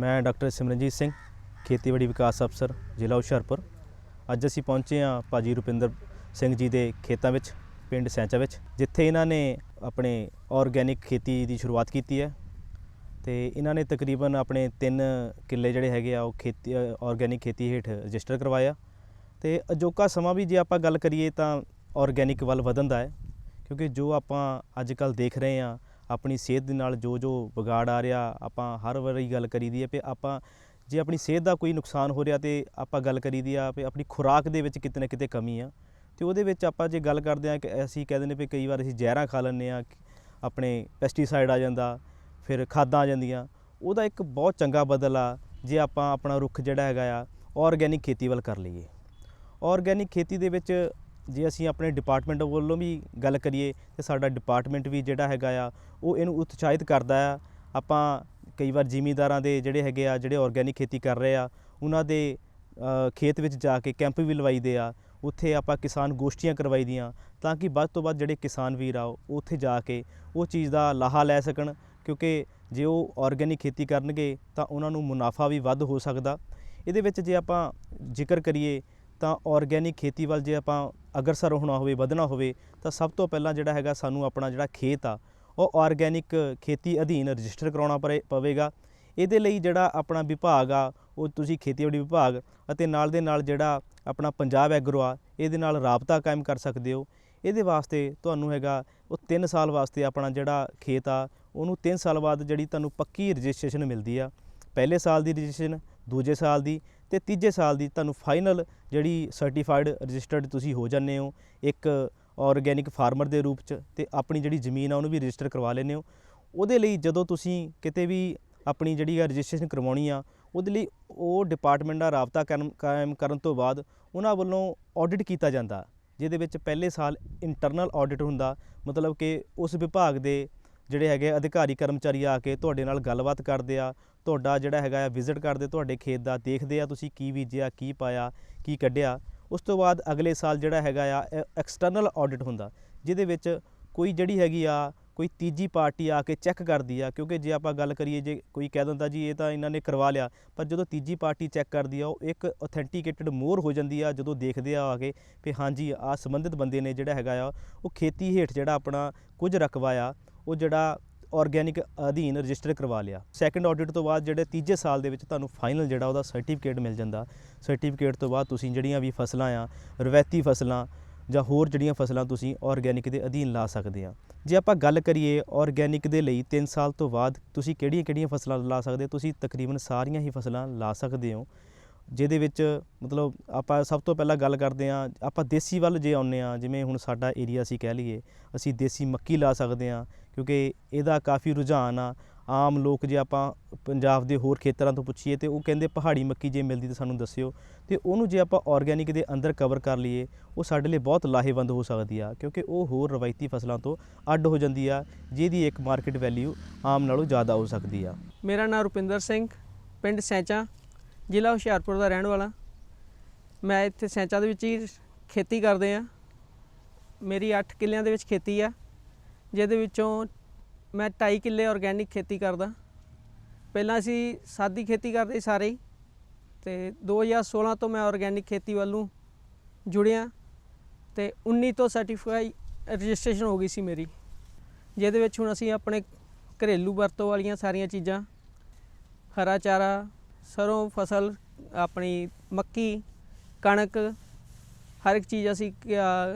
ਮੈਂ ਡਾਕਟਰ ਸਿਮਰਨਜੀਤ ਸਿੰਘ, ਖੇਤੀਬਾੜੀ ਵਿਕਾਸ ਅਫਸਰ, ਜ਼ਿਲ੍ਹਾ ਹੁਸ਼ਿਆਰਪੁਰ। ਅੱਜ ਅਸੀਂ ਪਹੁੰਚੇ ਹਾਂ ਭਾਜੀ ਰੁਪਿੰਦਰ ਸਿੰਘ ਜੀ ਦੇ ਖੇਤਾਂ ਵਿੱਚ, ਪਿੰਡ ਸੈਂਚਾ ਵਿੱਚ, ਜਿੱਥੇ ਇਹਨਾਂ ਨੇ ਆਪਣੇ ਆਰਗੈਨਿਕ ਖੇਤੀ ਦੀ ਸ਼ੁਰੂਆਤ ਕੀਤੀ ਹੈ। ਤੇ ਇਹਨਾਂ ਨੇ ਤਕਰੀਬਨ ਆਪਣੇ 3 ਕਿੱਲੇ ਜਿਹੜੇ ਹੈਗੇ ਆ, ਉਹ ਖੇਤੀ ਆਰਗੈਨਿਕ ਖੇਤੀ ਹੇਠ ਰਜਿਸਟਰ ਕਰਵਾਇਆ ਤੇ ਅਜੋਕਾ ਸਮਾਂ ਵੀ ਜੇ ਆਪਾਂ ਗੱਲ ਕਰੀਏ ਤਾਂ ਆਰਗੈਨਿਕ ਵੱਲ ਵਧਣ ਦਾ ਹੈ, ਕਿਉਂਕਿ ਜੋ ਆਪਾਂ ਅੱਜ ਕੱਲ ਦੇਖ ਰਹੇ ਹਾਂ ਆਪਣੀ ਸਿਹਤ ਦੇ ਨਾਲ ਜੋ ਜੋ ਵਿਗਾੜ ਆ ਰਿਹਾ, ਆਪਾਂ ਹਰ ਵਾਰੀ ਗੱਲ ਕਰੀਦੀ ਹੈ ਕਿ ਆਪਾਂ ਜੇ ਆਪਣੀ ਸਿਹਤ ਦਾ ਕੋਈ ਨੁਕਸਾਨ ਹੋ ਰਿਹਾ ਤੇ ਆਪਾਂ ਗੱਲ ਕਰੀਦੀ ਆ ਵੀ ਆਪਣੀ ਖੁਰਾਕ ਦੇ ਵਿੱਚ ਕਿਤੇ ਨਾ ਕਿਤੇ ਕਮੀ ਆ। ਤੇ ਉਹਦੇ ਵਿੱਚ ਆਪਾਂ ਜੇ ਗੱਲ ਕਰਦੇ ਆ ਕਿ ਅਸੀਂ ਕਹਿੰਦੇ ਨੇ ਵੀ ਕਈ ਵਾਰ ਅਸੀਂ ਜ਼ਹਿਰਾਂ ਖਾ ਲੈਂਦੇ ਆ, ਆਪਣੇ ਪੈਸਟੀਸਾਈਡ ਆ ਜਾਂਦਾ, ਫਿਰ ਖਾਦਾਂ ਆ ਜਾਂਦੀਆਂ, ਉਹਦਾ ਇੱਕ ਬਹੁਤ ਚੰਗਾ ਬਦਲ ਆ ਜੇ ਆਪਾਂ ਆਪਣਾ ਰੁੱਖ ਜਿਹੜਾ ਹੈਗਾ ਆ ਆਰਗੈਨਿਕ ਖੇਤੀ ਵੱਲ ਕਰ ਲਈਏ। ਆਰਗੈਨਿਕ ਖੇਤੀ ਦੇ ਵਿੱਚ ਜੇ ਅਸੀਂ ਆਪਣੇ ਡਿਪਾਰਟਮੈਂਟ ਵੱਲੋਂ ਵੀ ਗੱਲ ਕਰੀਏ ਤਾਂ ਸਾਡਾ ਡਿਪਾਰਟਮੈਂਟ ਵੀ ਜਿਹੜਾ ਹੈਗਾ ਆ, ਉਹ ਇਹਨੂੰ ਉਤਸ਼ਾਹਿਤ ਕਰਦਾ ਆ। ਆਪਾਂ ਕਈ ਵਾਰ ਜ਼ਿਮੀਂਦਾਰਾਂ ਦੇ ਜਿਹੜੇ ਹੈਗੇ ਆ, ਜਿਹੜੇ ਆਰਗੈਨਿਕ ਖੇਤੀ ਕਰ ਰਹੇ ਆ, ਉਹਨਾਂ ਦੇ ਖੇਤ ਵਿੱਚ ਜਾ ਕੇ ਕੈਂਪ ਵੀ ਲਵਾਈਦੇ ਆ। ਉੱਥੇ ਆਪਾਂ ਕਿਸਾਨ ਗੋਸ਼ਟੀਆਂ ਕਰਵਾਈ ਦੀਆਂ ਤਾਂ ਕਿ ਵੱਧ ਤੋਂ ਵੱਧ ਜਿਹੜੇ ਕਿਸਾਨ ਵੀਰ ਆ ਉੱਥੇ ਜਾ ਕੇ ਉਹ ਚੀਜ਼ ਦਾ ਲਾਹਾ ਲੈ ਸਕਣ ਕਿਉਂਕਿ ਜੇ ਉਹ ਆਰਗੈਨਿਕ ਖੇਤੀ ਕਰਨਗੇ ਤਾਂ ਉਹਨਾਂ ਨੂੰ ਮੁਨਾਫਾ ਵੀ ਵੱਧ ਹੋ ਸਕਦਾ। ਇਹਦੇ ਵਿੱਚ ਜੇ ਆਪਾਂ ਜ਼ਿਕਰ ਕਰੀਏ ਤਾਂ ਆਰਗੈਨਿਕ ਖੇਤੀ ਵੱਲ ਜੇ ਆਪਾਂ ਅਗਰਸਰ ਹੋਣਾ ਹੋਵੇ, ਵਧਣਾ ਹੋਵੇ, ਤਾਂ ਸਭ ਤੋਂ ਪਹਿਲਾਂ ਜਿਹੜਾ ਹੈਗਾ ਸਾਨੂੰ ਆਪਣਾ ਜਿਹੜਾ ਖੇਤ ਆ, ਉਹ ਆਰਗੈਨਿਕ ਖੇਤੀ ਅਧੀਨ ਰਜਿਸਟਰ ਕਰਾਉਣਾ ਪਰੇ- ਪਵੇਗਾ। ਇਹਦੇ ਲਈ ਜਿਹੜਾ ਆਪਣਾ ਵਿਭਾਗ ਆ, ਉਹ ਤੁਸੀਂ ਖੇਤੀਬਾੜੀ ਵਿਭਾਗ ਅਤੇ ਨਾਲ ਦੇ ਨਾਲ ਜਿਹੜਾ ਆਪਣਾ ਪੰਜਾਬ ਐਗਰੋ ਆ, ਇਹਦੇ ਨਾਲ ਰਾਬਤਾ ਕਾਇਮ ਕਰ ਸਕਦੇ ਹੋ। ਇਹਦੇ ਵਾਸਤੇ ਤੁਹਾਨੂੰ ਹੈਗਾ, ਉਹ 3 ਸਾਲ ਵਾਸਤੇ ਆਪਣਾ ਜਿਹੜਾ ਖੇਤ ਆ, ਉਹਨੂੰ 3 ਸਾਲ ਬਾਅਦ ਜਿਹੜੀ ਤੁਹਾਨੂੰ ਪੱਕੀ ਰਜਿਸਟ੍ਰੇਸ਼ਨ ਮਿਲਦੀ ਆ। ਪਹਿਲੇ ਸਾਲ ਦੀ ਰਜਿਸਟ੍ਰੇਸ਼ਨ, ਦੂਜੇ ਸਾਲ ਦੀ ਤੇ ਤੀਜੇ ਸਾਲ ਦੀ ਤੁਹਾਨੂੰ ਫਾਈਨਲ ਜਿਹੜੀ ਸਰਟੀਫਾਈਡ ਰਜਿਸਟਰਡ ਤੁਸੀਂ ਹੋ ਜਾਂਦੇ ਹੋ, ਇੱਕ ਆਰਗੈਨਿਕ ਫਾਰਮਰ ਦੇ ਰੂਪ ਚ ਤੇ ਆਪਣੀ ਜਿਹੜੀ ਜ਼ਮੀਨ ਆ ਉਹਨੂੰ ਵੀ ਰਜਿਸਟਰ ਕਰਵਾ ਲੈਂਦੇ ਹੋ। ਉਹਦੇ ਲਈ ਜਦੋਂ ਤੁਸੀਂ ਕਿਤੇ ਵੀ ਆਪਣੀ ਜਿਹੜੀ ਆ ਰਜਿਸਟ੍ਰੇਸ਼ਨ ਕਰਵਾਉਣੀ ਆ, ਉਹਦੇ ਲਈ ਉਹ ਡਿਪਾਰਟਮੈਂਟ ਦਾ ਰਾਬਤਾ ਕਾਇਮ ਕਾਇਮ ਕਰਨ ਤੋਂ ਬਾਅਦ ਉਹਨਾਂ ਵੱਲੋਂ ਆਡਿਟ ਕੀਤਾ ਜਾਂਦਾ, ਜਿਹਦੇ ਵਿੱਚ ਪਹਿਲੇ ਸਾਲ ਇੰਟਰਨਲ ਆਡਿਟ ਹੁੰਦਾ, ਮਤਲਬ ਕਿ ਉਸ ਵਿਭਾਗ ਦੇ ਜਿਹੜੇ ਹੈਗੇ ਅਧਿਕਾਰੀ ਕਰਮਚਾਰੀ ਆ ਕੇ ਤੁਹਾਡੇ ਨਾਲ ਗੱਲਬਾਤ ਕਰਦੇ ਆ ਤੁਹਾਡਾ ਜਿਹੜਾ ਹੈਗਾ ਆ ਵਿਜ਼ਿਟ ਕਰਦੇ, ਤੁਹਾਡੇ ਖੇਤ ਦਾ ਦੇਖਦੇ ਆ ਤੁਸੀਂ ਕੀ ਬੀਜਿਆ, ਕੀ ਪਾਇਆ, ਕੀ ਕੱਢਿਆ। ਉਸ ਤੋਂ ਬਾਅਦ ਅਗਲੇ ਸਾਲ ਜਿਹੜਾ ਹੈਗਾ ਆ ਐਕਸਟਰਨਲ ਆਡਿਟ ਹੁੰਦਾ, ਜਿਹਦੇ ਵਿੱਚ ਕੋਈ ਜਿਹੜੀ ਹੈਗੀ ਆ, ਕੋਈ ਤੀਜੀ ਪਾਰਟੀ ਆ ਕੇ ਚੈੱਕ ਕਰਦੀ ਆ, ਕਿਉਂਕਿ ਜੇ ਆਪਾਂ ਗੱਲ ਕਰੀਏ, ਜੇ ਕੋਈ ਕਹਿ ਦਿੰਦਾ ਜੀ ਇਹ ਤਾਂ ਇਹਨਾਂ ਨੇ ਕਰਵਾ ਲਿਆ, ਪਰ ਜਦੋਂ ਤੀਜੀ ਪਾਰਟੀ ਚੈੱਕ ਕਰਦੀ ਆ, ਉਹ ਇੱਕ ਅਥੈਂਟੀਕੇਟਡ ਮੋਰ ਹੋ ਜਾਂਦੀ ਆ, ਜਦੋਂ ਦੇਖਦੇ ਆ ਆ ਕੇ ਵੀ ਹਾਂਜੀ ਆ ਸੰਬੰਧਿਤ ਬੰਦੇ ਨੇ ਜਿਹੜਾ ਹੈਗਾ ਆ, ਉਹ ਖੇਤੀ ਹੇਠ ਜਿਹੜਾ ਆਪਣਾ ਕੁਝ ਰਕਵਾ ਆ, ਉਹ ਜਿਹੜਾ ਆਰਗੈਨਿਕ ਅਧੀਨ ਰਜਿਸਟਰ ਕਰਵਾ ਲਿਆ। ਸੈਕੰਡ ਆਡਿਟ ਤੋਂ ਬਾਅਦ ਜਿਹੜੇ ਤੀਜੇ ਸਾਲ ਦੇ ਵਿੱਚ ਤੁਹਾਨੂੰ ਫਾਈਨਲ ਜਿਹੜਾ ਉਹਦਾ ਸਰਟੀਫਿਕੇਟ ਮਿਲ ਜਾਂਦਾ। ਸਰਟੀਫਿਕੇਟ ਤੋਂ ਬਾਅਦ ਤੁਸੀਂ ਜਿਹੜੀਆਂ ਵੀ ਫਸਲਾਂ ਆ, ਰਵਾਇਤੀ ਫਸਲਾਂ ਜਾਂ ਹੋਰ ਜਿਹੜੀਆਂ ਫਸਲਾਂ ਤੁਸੀਂ ਆਰਗੈਨਿਕ ਦੇ ਅਧੀਨ ਲਾ ਸਕਦੇ ਆ। ਜੇ ਆਪਾਂ ਗੱਲ ਕਰੀਏ ਆਰਗੈਨਿਕ ਦੇ ਲਈ 3 ਸਾਲ ਤੋਂ ਬਾਅਦ ਤੁਸੀਂ ਕਿਹੜੀਆਂ-ਕਿਹੜੀਆਂ ਫਸਲਾਂ ਲਾ ਸਕਦੇ ਤੁਸੀਂ ਤਕਰੀਬਨ ਸਾਰੀਆਂ ਹੀ ਫਸਲਾਂ ਲਾ ਸਕਦੇ ਹੋ। ਜਿਹਦੇ ਵਿੱਚ ਮਤਲਬ ਆਪਾਂ ਸਭ ਤੋਂ ਪਹਿਲਾਂ ਗੱਲ ਕਰਦੇ ਆ ਆਪਾਂ ਦੇਸੀ ਵੱਲ ਜੇ ਆਉਂਦੇ ਆ ਜਿਵੇਂ ਹੁਣ ਸਾਡਾ ਏਰੀਆ ਅਸੀਂ ਕਹਿ ਲਈਏ, ਅਸੀਂ ਦੇਸੀ ਮੱਕੀ ਲਾ ਸਕਦੇ ਆ ਕਿਉਂਕਿ ਇਹਦਾ ਕਾਫੀ ਰੁਝਾਨ ਆ। ਆਮ ਲੋਕ ਜੇ ਆਪਾਂ ਪੰਜਾਬ ਦੇ ਹੋਰ ਖੇਤਰਾਂ ਤੋਂ ਪੁੱਛੀਏ ਤੇ ਉਹ ਕਹਿੰਦੇ ਪਹਾੜੀ ਮੱਕੀ ਜੇ ਮਿਲਦੀ ਤਾਂ ਸਾਨੂੰ ਦੱਸਿਓ। ਤੇ ਉਹਨੂੰ ਜੇ ਆਪਾਂ ਆਰਗੈਨਿਕ ਦੇ ਅੰਦਰ ਕਵਰ ਕਰ ਲਈਏ, ਉਹ ਸਾਡੇ ਲਈ ਬਹੁਤ ਲਾਹੇਵੰਦ ਹੋ ਸਕਦੀ ਆ, ਕਿਉਂਕਿ ਉਹ ਹੋਰ ਰਵਾਇਤੀ ਫਸਲਾਂ ਤੋਂ ਅੱਡ ਹੋ ਜਾਂਦੀ ਆ, ਜਿਹਦੀ ਇੱਕ ਮਾਰਕੀਟ ਵੈਲਿਊ ਆਮ ਨਾਲੋਂ ਜ਼ਿਆਦਾ ਹੋ ਸਕਦੀ ਆ। ਮੇਰਾ ਨਾਮ ਰੁਪਿੰਦਰ ਸਿੰਘ, ਪਿੰਡ ਸੈਂਚਾ ਜ਼ਿਲ੍ਹਾ ਹੁਸ਼ਿਆਰਪੁਰ ਦਾ ਰਹਿਣ ਵਾਲਾ। ਮੈਂ ਇੱਥੇ ਸੈਂਚਾ ਦੇ ਵਿੱਚ ਹੀ ਖੇਤੀ ਕਰਦੇ ਆ ਮੇਰੀ 8 ਕਿੱਲਿਆਂ ਦੇ ਵਿੱਚ ਖੇਤੀ ਆ, ਜਿਹਦੇ ਵਿੱਚੋਂ ਮੈਂ 2.5 ਕਿੱਲੇ ਆਰਗੈਨਿਕ ਖੇਤੀ ਕਰਦਾ। ਪਹਿਲਾਂ ਅਸੀਂ ਸਾਦੀ ਖੇਤੀ ਕਰਦੇ ਸਾਰੇ ਹੀ, ਤੇ 2016 ਤੋਂ ਮੈਂ ਆਰਗੈਨਿਕ ਖੇਤੀ ਵੱਲ ਨੂੰ ਜੁੜਿਆ ਤੇ 19 ਤੋਂ ਸਰਟੀਫਾਈ ਰਜਿਸਟ੍ਰੇਸ਼ਨ ਹੋ ਗਈ ਸੀ ਮੇਰੀ, ਜਿਹਦੇ ਵਿੱਚ ਹੁਣ ਅਸੀਂ ਆਪਣੇ ਘਰੇਲੂ ਵਰਤੋਂ ਵਾਲੀਆਂ ਸਾਰੀਆਂ ਚੀਜ਼ਾਂ, ਹਰਾ ਚਾਰਾ ਸਰੋਂ, ਫਸਲ, ਆਪਣੀ ਮੱਕੀ, ਕਣਕ, ਹਰ ਇੱਕ ਚੀਜ਼ ਅਸੀਂ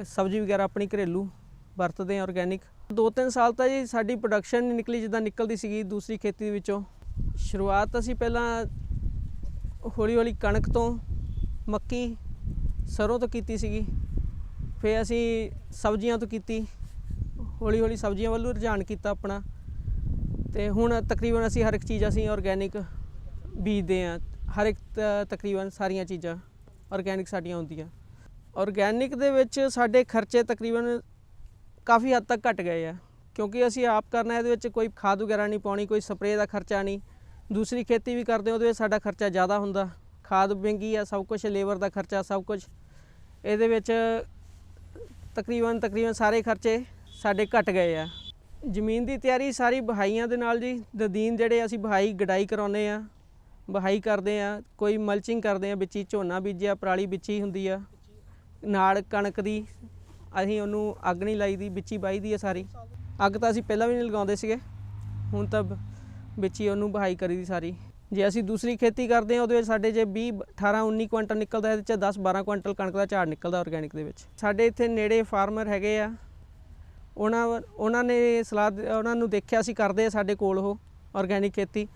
ਸਬਜ਼ੀ ਵਗੈਰਾ ਆਪਣੀ ਘਰੇਲੂ ਵਰਤਦੇ ਹਾਂ ਆਰਗੈਨਿਕ ਦੋ ਤਿੰਨ ਸਾਲ ਤਾਂ ਜੀ ਸਾਡੀ ਪ੍ਰੋਡਕਸ਼ਨ ਨਹੀਂ ਨਿਕਲੀ ਜਿੱਦਾਂ ਨਿਕਲਦੀ ਸੀਗੀ ਦੂਸਰੀ ਖੇਤੀ ਵਿੱਚੋਂ। ਸ਼ੁਰੂਆਤ ਅਸੀਂ ਪਹਿਲਾਂ ਹੌਲੀ ਹੌਲੀ ਕਣਕ ਤੋਂ ਮੱਕੀ, ਸਰੋਂ ਤੋਂ ਕੀਤੀ ਸੀਗੀ। ਫਿਰ ਅਸੀਂ ਸਬਜ਼ੀਆਂ ਤੋਂ ਕੀਤੀ। ਹੌਲੀ ਹੌਲੀ ਸਬਜ਼ੀਆਂ ਵੱਲੋਂ ਰੁਝਾਨ ਕੀਤਾ ਆਪਣਾ। ਤੇ ਹੁਣ ਤਕਰੀਬਨ ਅਸੀਂ ਹਰ ਇੱਕ ਚੀਜ਼ ਅਸੀਂ ਆਰਗੈਨਿਕ ਬੀਜਦੇ ਹਾਂ। ਹਰ ਇੱਕ ਤ- ਤਕਰੀਬਨ ਸਾਰੀਆਂ ਚੀਜ਼ਾਂ ਆਰਗੈਨਿਕ ਸਾਡੀਆਂ ਹੁੰਦੀਆਂ। ਆਰਗੈਨਿਕ ਦੇ ਵਿੱਚ ਸਾਡੇ ਖਰਚੇ ਤਕਰੀਬਨ ਕਾਫੀ ਹੱਦ ਤੱਕ ਘਟ ਗਏ ਆ। ਕਿਉਂਕਿ ਅਸੀਂ ਆਪ ਕਰਨਾ ਇਹਦੇ ਵਿੱਚ ਕੋਈ ਖਾਦ ਵਗੈਰਾ ਨਹੀਂ ਪਾਉਣੀ, ਕੋਈ ਸਪਰੇਅ ਦਾ ਖਰਚਾ ਨਹੀਂ। ਦੂਸਰੀ ਖੇਤੀ ਵੀ ਕਰਦੇ ਉਹਦੇ ਵਿੱਚ ਸਾਡਾ ਖਰਚਾ ਜ਼ਿਆਦਾ ਹੁੰਦਾ। ਖਾਦ ਮਹਿੰਗੀ ਆ, ਸਭ ਕੁਝ ਲੇਬਰ ਦਾ ਖਰਚਾ, ਸਭ ਕੁਝ ਇਹਦੇ ਵਿੱਚ ਤਕਰੀਬਨ ਤਕਰੀਬਨ ਸਾਰੇ ਖਰਚੇ ਸਾਡੇ ਘਟ ਗਏ ਆ। ਜ਼ਮੀਨ ਦੀ ਤਿਆਰੀ ਸਾਰੀ ਬਹਾਈਆਂ ਦੇ ਨਾਲ ਜੀ। ਦਦੀਨ ਜਿਹੜੇ ਅਸੀਂ ਬਹਾਈ, ਗਡਾਈ ਕਰਾਉਂਦੇ ਆ। ਬਹਾਈ ਕਰਦੇ ਆ, ਕੋਈ ਮਲਚਿੰਗ ਕਰਦੇ ਆ, ਵਿੱਚ ਝੋਨਾ ਬੀਜਿਆ, ਪਰਾਲੀ ਵਿੱਚ ਹੁੰਦੀ ਆ। ਨਾੜ ਕਣਕ ਦੀ, ਅਸੀਂ ਉਹਨੂੰ ਅੱਗ ਨਹੀਂ ਲਾਈ ਦੀ ਵਿੱਚੀ ਹੀ ਬਾਈ ਦੀ ਆ ਸਾਰੀ। ਅੱਗ ਤਾਂ ਅਸੀਂ ਪਹਿਲਾਂ ਵੀ ਨਹੀਂ ਲਗਾਉਂਦੇ ਸੀਗੇ, ਹੁਣ ਤਾਂ ਬ- ਵਿੱਚ ਹੀ ਉਹਨੂੰ ਬਹਾਈ ਕਰੀ ਦੀ ਸਾਰੀ। ਜੇ ਅਸੀਂ ਦੂਸਰੀ ਖੇਤੀ ਕਰਦੇ ਹਾਂ ਉਹਦੇ ਵਿੱਚ ਸਾਡੇ ਜੇ 20 18 19 ਕੁਇੰਟਲ ਨਿਕਲਦਾ, ਇਹਦੇ ਚ 10 12 ਕੁਇੰਟਲ ਕਣਕ ਦਾ ਝਾੜ ਨਿਕਲਦਾ ਆਰਗੈਨਿਕ ਦੇ ਵਿੱਚ। ਸਾਡੇ ਇੱਥੇ ਨੇੜੇ ਫਾਰਮਰ ਹੈਗੇ ਆ। ਉਹਨਾਂ ਵ- ਉਹਨਾਂ ਨੇ ਸਲਾਹ ਉਹਨਾਂ ਨੂੰ ਦੇਖਿਆ, ਅਸੀਂ ਕਰਦੇ ਆ ਸਾਡੇ ਕੋਲ ਉਹ ਆਰਗੈਨਿਕ ਖੇਤੀ।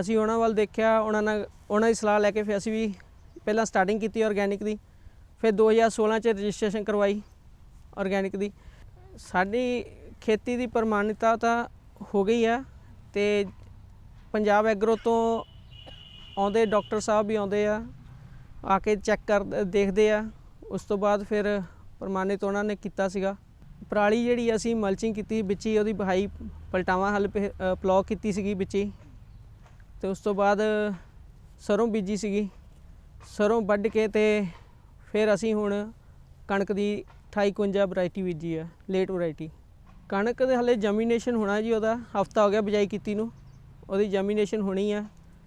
ਅਸੀਂ ਉਹਨਾਂ ਵੱਲ ਦੇਖਿਆ, ਉਹਨਾਂ ਨਾਲ, ਉਹਨਾਂ ਦੀ ਸਲਾਹ ਲੈ ਕੇ ਫਿਰ ਅਸੀਂ ਵੀ ਪਹਿਲਾਂ ਸਟਾਰਟਿੰਗ ਕੀਤੀ ਆਰਗੈਨਿਕ ਦੀ, ਫਿਰ 2016 ਚ ਰਜਿਸਟ੍ਰੇਸ਼ਨ ਕਰਵਾਈ ਆਰਗੈਨਿਕ ਦੀ। ਸਾਡੀ ਖੇਤੀ ਦੀ ਪ੍ਰਮਾਣਿਤਾ ਤਾਂ ਹੋ ਗਈ ਆ ਤੇ ਪੰਜਾਬ ਐਗਰੋ ਤੋਂ ਆਉਂਦੇ ਡਾਕਟਰ ਸਾਹਿਬ ਵੀ ਆਉਂਦੇ ਆ ਆ ਕੇ ਚੈੱਕ ਕਰ, ਦੇਖਦੇ ਆ, ਉਸ ਤੋਂ ਬਾਅਦ ਫਿਰ ਪ੍ਰਮਾਣਿਤ ਉਹਨਾਂ ਨੇ ਕੀਤਾ ਸੀਗਾ। ਪਰਾਲੀ ਜਿਹੜੀ ਅਸੀਂ ਮਲਚਿੰਗ ਕੀਤੀ, ਵਿੱਚ ਹੀ ਉਹਦੀ ਬਹਾਈ ਪਲਟਾਵਾਂ ਹਲ ਪਲੌਕ ਕੀਤੀ ਸੀਗੀ ਵਿੱਚ ਹੀ। ਤੇ ਉਸ ਤੋਂ ਬਾਅਦ ਸਰੋਂ ਬੀਜੀ ਸੀਗੀ। ਸਰੋਂ ਵੱਢ ਕੇ ਤੇ ਫਿਰ ਅਸੀਂ ਹੁਣ ਕਣਕ ਦੀ 2851 ਵੈਰਾਈਟੀ ਬੀਜੀ ਆ ਲੇਟ ਵੈਰਾਈਟੀ ਕਣਕ ਦੇ ਹਲੇ ਜਮੀਨੇਸ਼ਨ ਹੋਣਾ ਜੀ ਉਹਦਾ, ਹਫਤਾ ਹੋ ਗਿਆ ਬਿਜਾਈ ਕੀਤੀ ਨੂੰ। ਉਹਦੀ ਜਮੀਨੇਸ਼ਨ ਹੋਣੀ ਆ।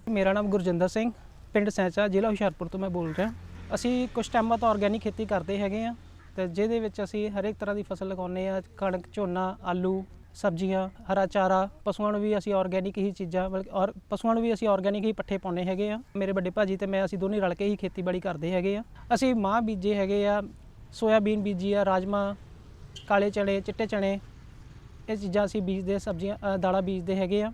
ਮੇਰਾ ਨਾਮ ਗੁਰਜਿੰਦਰ ਸਿੰਘ, ਪਿੰਡ ਸੈਂਚਾ, ਜ਼ਿਲ੍ਹਾ ਹੁਸ਼ਿਆਰਪੁਰ ਤੋਂ ਮੈਂ ਬੋਲ ਰਿਹਾ। ਅਸੀਂ ਕੁਝ ਟਾਈਮਾਂ ਤੋਂ ਆਰਗੈਨਿਕ ਖੇਤੀ ਕਰਦੇ ਹੈਗੇ ਆ ਤੇ ਜਿਹਦੇ ਵਿੱਚ ਅਸੀਂ ਹਰੇਕ ਤਰ੍ਹਾਂ ਦੀ ਫਸਲ ਲਗਾਉਂਦੇ ਆ, ਕਣਕ, ਝੋਨਾ, ਆਲੂ ਸਬਜ਼ੀਆਂ, ਹਰਾ ਚਾਰਾ, ਪਸ਼ੂਆਂ ਨੂੰ ਵੀ ਅਸੀਂ ਆਰਗੈਨਿਕ ਹੀ ਚੀਜ਼ਾਂ ਬਲਕਿ ਔਰ ਪਸ਼ੂਆਂ ਨੂੰ ਵੀ ਅਸੀਂ ਆਰਗੈਨਿਕ ਹੀ ਪੱਠੇ ਪਾਉਂਦੇ ਹੈਗੇ ਆ ਮੇਰੇ ਵੱਡੇ ਭਾਜੀ ਤੇ ਮੈਂ ਅਸੀਂ ਦੋਨੇ ਰਲ ਕੇ ਹੀ ਖੇਤੀਬਾੜੀ ਕਰਦੇ ਹੈਗੇ ਆ ਅਸੀਂ ਮਾਂ ਬੀਜੇ ਹੈਗੇ ਆ, ਸੋਇਆਬੀਨ ਬੀਜੀ ਆ, ਰਾਜਮਾ, ਕਾਲੇ ਚਣੇ ਚਿੱਟੇ ਚਣੇ ਇਹ ਚੀਜ਼ਾਂ ਅਸੀਂ ਬੀਜਦੇ, ਸਬਜ਼ੀਆਂ ਦਾਲਾਂ ਬੀਜਦੇ ਹੈਗੇ ਆ